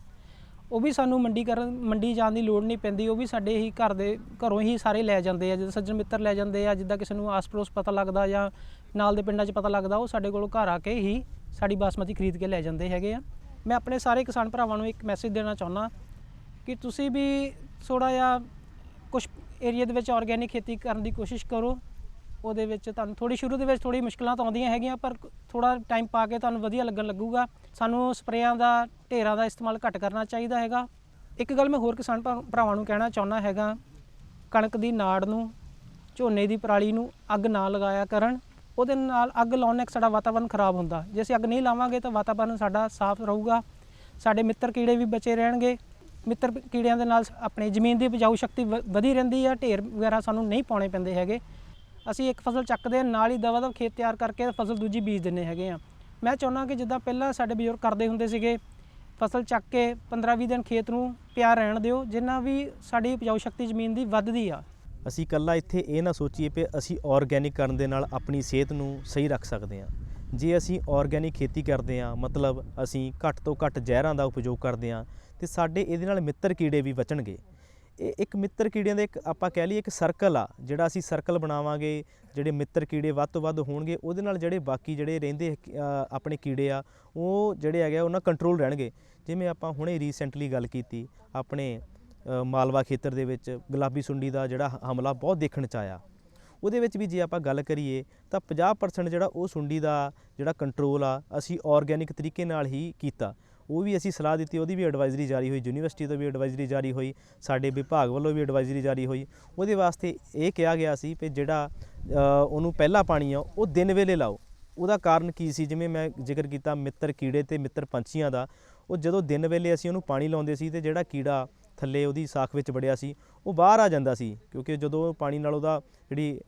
ਉਹ ਵੀ ਸਾਨੂੰ ਮੰਡੀ ਕਰਨ, ਮੰਡੀ ਜਾਣ ਦੀ ਲੋੜ ਨਹੀਂ ਪੈਂਦੀ, ਉਹ ਵੀ ਸਾਡੇ ਹੀ ਘਰ ਦੇ ਘਰੋਂ ਹੀ ਸਾਰੇ ਲੈ ਜਾਂਦੇ ਆ, ਜਿੱਦਾਂ ਸੱਜਣ ਮਿੱਤਰ ਲੈ ਜਾਂਦੇ ਆ, ਜਿੱਦਾਂ ਕਿਸੇ ਨੂੰ ਆਸ-ਪੜੋਸ ਪਤਾ ਲੱਗਦਾ ਜਾਂ ਨਾਲ ਦੇ ਪਿੰਡਾਂ 'ਚ ਪਤਾ ਲੱਗਦਾ, ਉਹ ਸਾਡੇ ਕੋਲੋਂ ਘਰ ਆ ਕੇ ਹੀ ਸਾਡੀ ਬਾਸਮਤੀ ਖਰੀਦ ਕੇ ਲੈ ਜਾਂਦੇ ਹੈਗੇ ਆ। ਮੈਂ ਆਪਣੇ ਸਾਰੇ ਕਿਸਾਨ ਭਰਾਵਾਂ ਨੂੰ ਇੱਕ ਮੈਸੇਜ ਦੇਣਾ ਚਾਹੁੰਦਾ ਕਿ ਤੁਸੀਂ ਵੀ ਥੋੜਾ ਜਿਹਾ ਕੁਝ ਏਰੀਆ ਦੇ ਵਿੱਚ ਆਰਗੇਨਿਕ ਖੇਤੀ ਕਰਨ ਦੀ ਕੋਸ਼ਿਸ਼ ਕਰੋ। ਉਹਦੇ ਵਿੱਚ ਤੁਹਾਨੂੰ ਥੋੜੀ ਸ਼ੁਰੂ ਦੇ ਵਿੱਚ ਥੋੜੀ ਮੁਸ਼ਕਲਾਂ ਤਾਂ ਆਉਂਦੀਆਂ ਹੈਗੀਆਂ, ਪਰ ਥੋੜਾ ਟਾਈਮ ਪਾ ਕੇ ਤੁਹਾਨੂੰ ਵਧੀਆ ਲੱਗਣ ਲੱਗੂਗਾ। ਸਾਨੂੰ ਸਪਰੇਆਂ ਦਾ, ਢੇਰਾਂ ਦਾ ਇਸਤੇਮਾਲ ਘੱਟ ਕਰਨਾ ਚਾਹੀਦਾ ਹੈਗਾ। ਇੱਕ ਗੱਲ ਮੈਂ ਹੋਰ ਕਿਸਾਨ ਭਰਾ- ਭਰਾਵਾਂ ਨੂੰ ਕਹਿਣਾ ਚਾਹੁੰਦਾ ਹੈਗਾ, ਕਣਕ ਦੀ ਨਾੜ ਨੂੰ, ਝੋਨੇ ਦੀ ਪਰਾਲੀ ਨੂੰ ਅੱਗ ਨਾ ਲਗਾਇਆ ਕਰਨ। ਉਹਦੇ ਨਾਲ ਅੱਗ ਲਾਉਣ ਨਾਲ ਸਾਡਾ ਵਾਤਾਵਰਣ ਖਰਾਬ ਹੁੰਦਾ। ਜੇ ਅਸੀਂ ਅੱਗ ਨਹੀਂ ਲਾਵਾਂਗੇ ਤਾਂ ਵਾਤਾਵਰਣ ਸਾਡਾ ਸਾਫ਼ ਰਹੂਗਾ। ਸਾਡੇ ਮਿੱਤਰ ਕੀੜੇ ਵੀ ਬਚੇ ਰਹਿਣਗੇ। ਮਿੱਤਰ ਕੀੜਿਆਂ ਦੇ ਨਾਲ ਆਪਣੀ ਜ਼ਮੀਨ ਦੀ ਉਪਜਾਊ ਸ਼ਕਤੀ ਵ- ਵਧੀ ਰਹਿੰਦੀ ਆ। ਢੇਰ ਵਗੈਰਾ ਸਾਨੂੰ ਨਹੀਂ ਪਾਉਣੇ ਪੈਂਦੇ ਹੈਗੇ। ਅਸੀਂ ਇੱਕ ਫਸਲ ਚੱਕਦੇ ਨਾਲ ਹੀ ਦਵਾ ਦਵ ਖੇਤ ਤਿਆਰ ਕਰਕੇ ਫਸਲ ਦੂਜੀ ਬੀਜ ਦਿੰਨੇ ਹੈਗੇ ਆ ਮੈਂ ਚਾਹੁੰਦਾ ਕਿ ਜਿੱਦਾਂ ਪਹਿਲਾਂ ਸਾਡੇ ਬਜ਼ੁਰਗ ਕਰਦੇ ਹੁੰਦੇ ਸੀਗੇ, ਫਸਲ ਚੱਕ ਕੇ 15-20 ਦਿਨ ਖੇਤ ਨੂੰ ਪਿਆ ਰਹਿਣ ਦਿਓ, ਜਿੰਨਾ ਵੀ ਸਾਡੀ ਉਪਜਾਊ ਸ਼ਕਤੀ ਜ਼ਮੀਨ ਦੀ ਵੱਧਦੀ ਆ। ਅਸੀਂ ਇਕੱਲਾ ਇੱਥੇ ਇਹ ਨਾ ਸੋਚੀਏ ਕਿ ਅਸੀਂ ਆਰਗੈਨਿਕ ਕਰਨ ਦੇ ਨਾਲ ਆਪਣੀ ਸਿਹਤ ਨੂੰ ਸਹੀ ਰੱਖ ਸਕਦੇ ਹਾਂ। ਜੇ ਅਸੀਂ ਆਰਗੈਨਿਕ ਖੇਤੀ ਕਰਦੇ ਹਾਂ, ਮਤਲਬ ਅਸੀਂ ਘੱਟ ਤੋਂ ਘੱਟ ਜ਼ਹਿਰਾਂ ਦਾ ਉਪਯੋਗ ਕਰਦੇ ਹਾਂ, ਤੇ ਸਾਡੇ ਇਹਦੇ ਨਾਲ ਮਿੱਤਰ ਕੀੜੇ ਵੀ ਬਚਣਗੇ। ਇਹ ਇੱਕ ਮਿੱਤਰ ਕੀੜਿਆਂ ਦਾ ਇੱਕ ਆਪਾਂ ਕਹਿ ਲਈਏ ਇੱਕ ਸਰਕਲ ਆ ਜਿਹੜਾ ਅਸੀਂ ਸਰਕਲ ਬਣਾਵਾਂਗੇ ਜਿਹੜੇ ਮਿੱਤਰ ਕੀੜੇ ਵੱਧ ਤੋਂ ਵੱਧ ਹੋਣਗੇ ਉਹਦੇ ਨਾਲ ਜਿਹੜੇ ਬਾਕੀ ਜਿਹੜੇ ਰਹਿੰਦੇ ਆਪਣੇ ਕੀੜੇ ਆ ਉਹ ਜਿਹੜੇ ਹੈਗੇ ਆ, ਉਹਨਾਂ ਕੰਟਰੋਲ ਰਹਿਣਗੇ। ਜਿਵੇਂ ਆਪਾਂ ਹੁਣੇ ਰੀਸੈਂਟਲੀ ਗੱਲ ਕੀਤੀ ਆਪਣੇ ਮਾਲਵਾ ਖੇਤਰ ਦੇ ਵਿੱਚ ਗੁਲਾਬੀ ਸੁੰਡੀ ਦਾ ਜਿਹੜਾ ਹਮਲਾ ਬਹੁਤ ਦੇਖਣ ਚ ਆਇਆ। ਉਹਦੇ ਵਿੱਚ ਵੀ ਜੇ ਆਪਾਂ ਗੱਲ ਕਰੀਏ ਤਾਂ 50% ਜਿਹੜਾ ਉਹ ਸੁੰਡੀ ਦਾ ਜਿਹੜਾ ਕੰਟਰੋਲ ਆ ਅਸੀਂ ਆਰਗੈਨਿਕ ਤਰੀਕੇ ਨਾਲ ਹੀ ਕੀਤਾ। ਉਹ ਵੀ ਅਸੀਂ ਸਲਾਹ ਦਿੱਤੀ, ਉਹਦੀ ਵੀ ਐਡਵਾਈਜ਼ਰੀ ਜਾਰੀ ਹੋਈ, ਯੂਨੀਵਰਸਿਟੀ ਤੋਂ ਵੀ ਐਡਵਾਈਜ਼ਰੀ ਜਾਰੀ ਹੋਈ, ਸਾਡੇ ਵਿਭਾਗ ਵੱਲੋਂ ਵੀ ਐਡਵਾਈਜ਼ਰੀ ਜਾਰੀ ਹੋਈ। ਉਹਦੇ ਵਾਸਤੇ ਇਹ ਕਿਹਾ ਗਿਆ ਸੀ ਕਿ ਜਿਹੜਾ ਉਹਨੂੰ ਪਹਿਲਾ ਪਾਣੀ ਆ, ਉਹ ਦਿਨ ਵੇਲੇ ਲਾਓ। ਉਹਦਾ ਕਾਰਨ ਕੀ ਸੀ? ਜਿਵੇਂ ਮੈਂ ਜ਼ਿਕਰ ਕੀਤਾ, ਮਿੱਤਰ ਕੀੜੇ ਤੇ ਮਿੱਤਰ ਪੰਛੀਆਂ ਦਾ, ਉਹ ਜਦੋਂ ਦਿਨ ਵੇਲੇ ਅਸੀਂ ਉਹਨੂੰ ਪਾਣੀ ਲਾਉਂਦੇ ਸੀ ਤੇ ਜਿਹੜਾ ਕੀੜਾ ਥੱਲੇ ਉਹਦੀ ਸਾਖ ਵਿੱਚ ਵੜਿਆ ਸੀ, ਉਹ ਬਾਹਰ ਆ ਜਾਂਦਾ ਸੀ, ਕਿਉਂਕਿ ਜਦੋਂ ਪਾਣੀ ਨਾਲ ਉਹਦਾ ਜਿਹੜੀ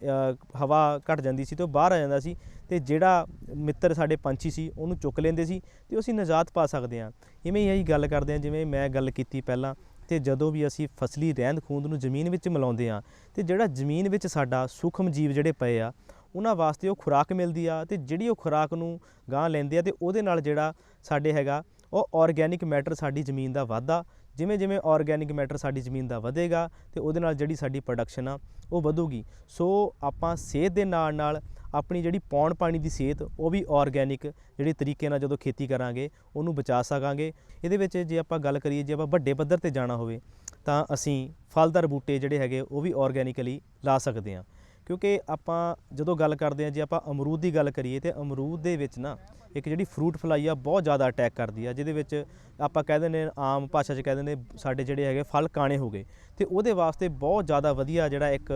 ਹਵਾ ਘਟ ਜਾਂਦੀ ਸੀ ਤੇ ਉਹ ਬਾਹਰ ਆ ਜਾਂਦਾ ਸੀ ਤੇ ਜਿਹੜਾ ਮਿੱਤਰ ਸਾਡੇ ਪੰਛੀ ਸੀ ਉਹਨੂੰ ਚੁੱਕ ਲੈਂਦੇ ਸੀ ਤੇ ਅਸੀਂ ਨਜਾਤ ਪਾ ਸਕਦੇ ਹਾਂ। ਇਵੇਂ ਹੀ ਇਹੀ ਗੱਲ ਕਰਦੇ ਹਾਂ, ਜਿਵੇਂ ਮੈਂ ਗੱਲ ਕੀਤੀ ਪਹਿਲਾਂ, ਤੇ ਜਦੋਂ ਵੀ ਅਸੀਂ ਫਸਲੀ ਰਹਿੰਦ ਖੂੰਦ ਨੂੰ ਜ਼ਮੀਨ ਵਿੱਚ ਮਿਲਾਉਂਦੇ ਹਾਂ, ਤੇ ਜਿਹੜਾ ਜ਼ਮੀਨ ਵਿੱਚ ਸਾਡਾ ਸੂਖਮ ਜੀਵ ਜਿਹੜੇ ਪਏ ਆ, ਉਹਨਾਂ ਵਾਸਤੇ ਉਹ ਖੁਰਾਕ ਮਿਲਦੀ ਆ ਤੇ ਜਿਹੜੀ ਉਹ ਖੁਰਾਕ ਨੂੰ ਗਾਂ ਲੈਂਦੇ ਆ ਤੇ ਉਹਦੇ ਨਾਲ ਜਿਹੜਾ ਸਾਡੇ ਹੈਗਾ, ਉਹ ਆਰਗੈਨਿਕ ਮੈਟਰ ਸਾਡੀ ਜ਼ਮੀਨ ਦਾ ਵਾਧਾ ਜਿਵੇਂ ਜਿਵੇਂ ਆਰਗੈਨਿਕ ਮੈਟਰ ਸਾਡੀ ਜ਼ਮੀਨ ਦਾ ਵਧੇਗਾ ਤੇ ਉਹਦੇ ਨਾਲ ਜਿਹੜੀ ਸਾਡੀ ਪ੍ਰੋਡਕਸ਼ਨ ਆ, ਉਹ ਵਧੂਗੀ। ਸੋ ਆਪਾਂ ਸਿਹਤ ਦੇ ਨਾਲ ਨਾਲ ਆਪਣੀ ਜਿਹੜੀ ਪੌਣ ਪਾਣੀ ਦੀ ਸਿਹਤ, ਉਹ ਵੀ ਆਰਗੈਨਿਕ ਜਿਹੜੇ ਤਰੀਕੇ ਨਾਲ ਜਦੋਂ ਖੇਤੀ ਕਰਾਂਗੇ, ਉਹਨੂੰ ਬਚਾ ਸਕਾਂਗੇ। ਇਹਦੇ ਵਿੱਚ ਜੇ ਆਪਾਂ ਗੱਲ ਕਰੀਏ, ਜੇ ਆਪਾਂ ਵੱਡੇ ਪੱਧਰ ਤੇ ਜਾਣਾ ਹੋਵੇ, ਤਾਂ ਅਸੀਂ ਫਲਦਾਰ ਬੂਟੇ ਜਿਹੜੇ ਹੈਗੇ, ਉਹ ਵੀ ਆਰਗੈਨਿਕਲੀ ਲਾ ਸਕਦੇ ਹਾਂ। ਕਿਉਂਕਿ ਆਪਾਂ ਜਦੋਂ ਗੱਲ ਕਰਦੇ ਹਾਂ, ਜੇ ਆਪਾਂ ਅਮਰੂਦ ਦੀ ਗੱਲ ਕਰੀਏ ਤੇ ਅਮਰੂਦ ਦੇ ਵਿੱਚ ਨਾ ਇੱਕ ਜਿਹੜੀ ਫਰੂਟ ਫਲਾਈ ਆ, ਬਹੁਤ ਜ਼ਿਆਦਾ ਅਟੈਕ ਕਰਦੀ ਆ, ਜਿਹਦੇ ਵਿੱਚ ਆਪਾਂ ਕਹਿ ਦਿੰਦੇ ਆਮ ਭਾਸ਼ਾ 'ਚ ਕਹਿ ਦਿੰਦੇ ਸਾਡੇ ਜਿਹੜੇ ਹੈਗੇ ਫਲ ਕਾਣੇ ਹੋ ਗਏ। ਤੇ ਉਹਦੇ ਵਾਸਤੇ ਬਹੁਤ ਜ਼ਿਆਦਾ ਵਧੀਆ ਜਿਹੜਾ ਇੱਕ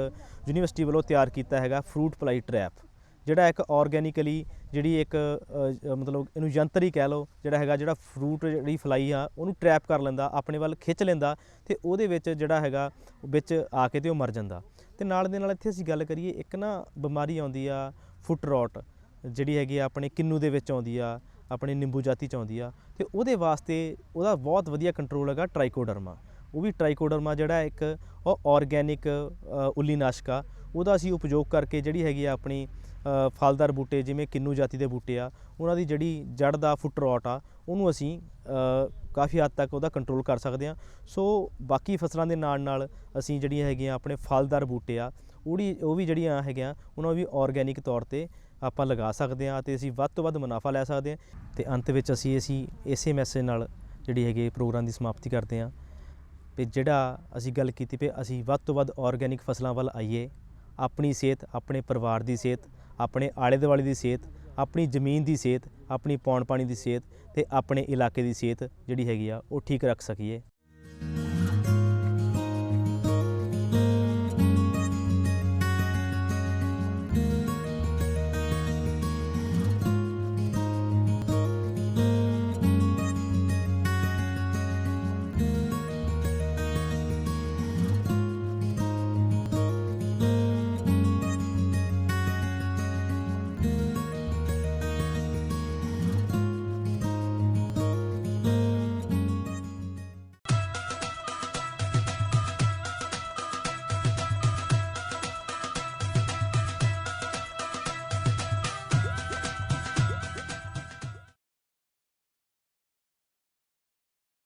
ਯੂਨੀਵਰਸਿਟੀ ਵੱਲੋਂ ਤਿਆਰ ਕੀਤਾ ਹੈਗਾ ਫਰੂਟ ਫਲਾਈ ਟ੍ਰੈਪ ਜਿਹੜਾ ਇੱਕ ਆਰਗੈਨਿਕਲੀ ਜਿਹੜੀ ਇੱਕ ਮਤਲਬ ਇਹਨੂੰ ਯੰਤਰ ਹੀ ਕਹਿ ਲਓ, ਜਿਹੜਾ ਹੈਗਾ ਜਿਹੜਾ ਫਰੂਟ ਜਿਹੜੀ ਫਲਾਈ ਆ, ਉਹਨੂੰ ਟ੍ਰੈਪ ਕਰ ਲੈਂਦਾ, ਆਪਣੇ ਵੱਲ ਖਿੱਚ ਲੈਂਦਾ ਤੇ ਉਹਦੇ ਵਿੱਚ ਜਿਹੜਾ ਹੈਗਾ, ਵਿੱਚ ਆ ਕੇ ਤੇ ਉਹ ਮਰ ਜਾਂਦਾ। ਤੇ ਨਾਲ ਦੇ ਨਾਲ ਇੱਥੇ ਅਸੀਂ ਗੱਲ ਕਰੀਏ, ਇੱਕ ਨਾ ਬਿਮਾਰੀ ਆਉਂਦੀ ਆ, ਫੁੱਟ ਰੋਟ, ਜਿਹੜੀ ਹੈਗੀ ਆ ਆਪਣੇ ਕਿੰਨੂ ਦੇ ਵਿੱਚ ਆਉਂਦੀ ਆ, ਆਪਣੇ ਨਿੰਬੂ ਜਾਤੀ ਚ ਆਉਂਦੀ ਆ, ਤੇ ਉਹਦੇ ਵਾਸਤੇ ਉਹਦਾ ਬਹੁਤ ਵਧੀਆ ਕੰਟਰੋਲ ਹੈਗਾ ਟ੍ਰਾਈਕੋਡਰਮਾ ਉਹ ਵੀ ਟ੍ਰਾਈਕੋਡਰਮਾ ਜਿਹੜਾ ਇੱਕ, ਉਹ ਆਰਗੈਨਿਕ ਉੱਲੀਨਾਸ਼ਕ ਆ। ਉਹਦਾ ਅਸੀਂ ਉਪਯੋਗ ਕਰਕੇ ਜਿਹੜੀ ਹੈਗੀ ਆ ਆਪਣੀ ਫਲਦਾਰ ਬੂਟੇ ਜਿਵੇਂ ਕਿੰਨੂ ਜਾਤੀ ਦੇ ਬੂਟੇ ਆ, ਉਹਨਾਂ ਦੀ ਜਿਹੜੀ ਜੜ ਦਾ ਫੁੱਟ ਰੋਟ ਆ, ਉਹਨੂੰ ਅਸੀਂ ਕਾਫੀ ਹੱਦ ਤੱਕ ਉਹਦਾ ਕੰਟਰੋਲ ਕਰ ਸਕਦੇ ਹਾਂ। ਸੋ ਬਾਕੀ ਫਸਲਾਂ ਦੇ ਨਾਲ ਨਾਲ ਅਸੀਂ ਜਿਹੜੀਆਂ ਹੈਗੀਆਂ ਆਪਣੇ ਫਲਦਾਰ ਬੂਟੇ ਆ ਉਹਦੀ ਉਹ ਵੀ ਜਿਹੜੀਆਂ ਹੈਗੀਆਂ, ਉਹਨਾਂ ਵੀ ਆਰਗੈਨਿਕ ਤੌਰ ਤੇ ਆਪਾਂ ਲਗਾ ਸਕਦੇ ਹਾਂ ਤੇ ਅਸੀਂ ਵੱਧ ਤੋਂ ਵੱਧ ਮੁਨਾਫਾ ਲੈ ਸਕਦੇ ਹਾਂ। ਤੇ ਅੰਤ ਵਿੱਚ ਅਸੀਂ ਅਸੀਂ ਇਸੇ ਮੈਸੇਜ ਨਾਲ ਜਿਹੜੀ ਹੈਗੀ ਪ੍ਰੋਗਰਾਮ ਦੀ ਸਮਾਪਤੀ ਕਰਦੇ ਹਾਂ। ਵੀ ਜਿਹੜਾ ਅਸੀਂ ਗੱਲ ਕੀਤੀ ਵੀ ਅਸੀਂ ਵੱਧ ਤੋਂ ਵੱਧ ਆਰਗੈਨਿਕ ਫਸਲਾਂ ਵੱਲ ਆਈਏ, ਆਪਣੀ ਸਿਹਤ, ਆਪਣੇ ਪਰਿਵਾਰ ਦੀ ਸਿਹਤ, ਆਪਣੇ ਆਲੇ ਦੁਆਲੇ ਦੀ ਸਿਹਤ ਆਪਣੀ ਜ਼ਮੀਨ ਦੀ ਸਿਹਤ, ਆਪਣੀ ਪੌਣ ਪਾਣੀ ਦੀ ਸਿਹਤ ਅਤੇ ਆਪਣੇ ਇਲਾਕੇ ਦੀ ਸਿਹਤ ਜਿਹੜੀ ਹੈਗੀ ਆ, ਉਹ ਠੀਕ ਰੱਖ ਸਕੀਏ।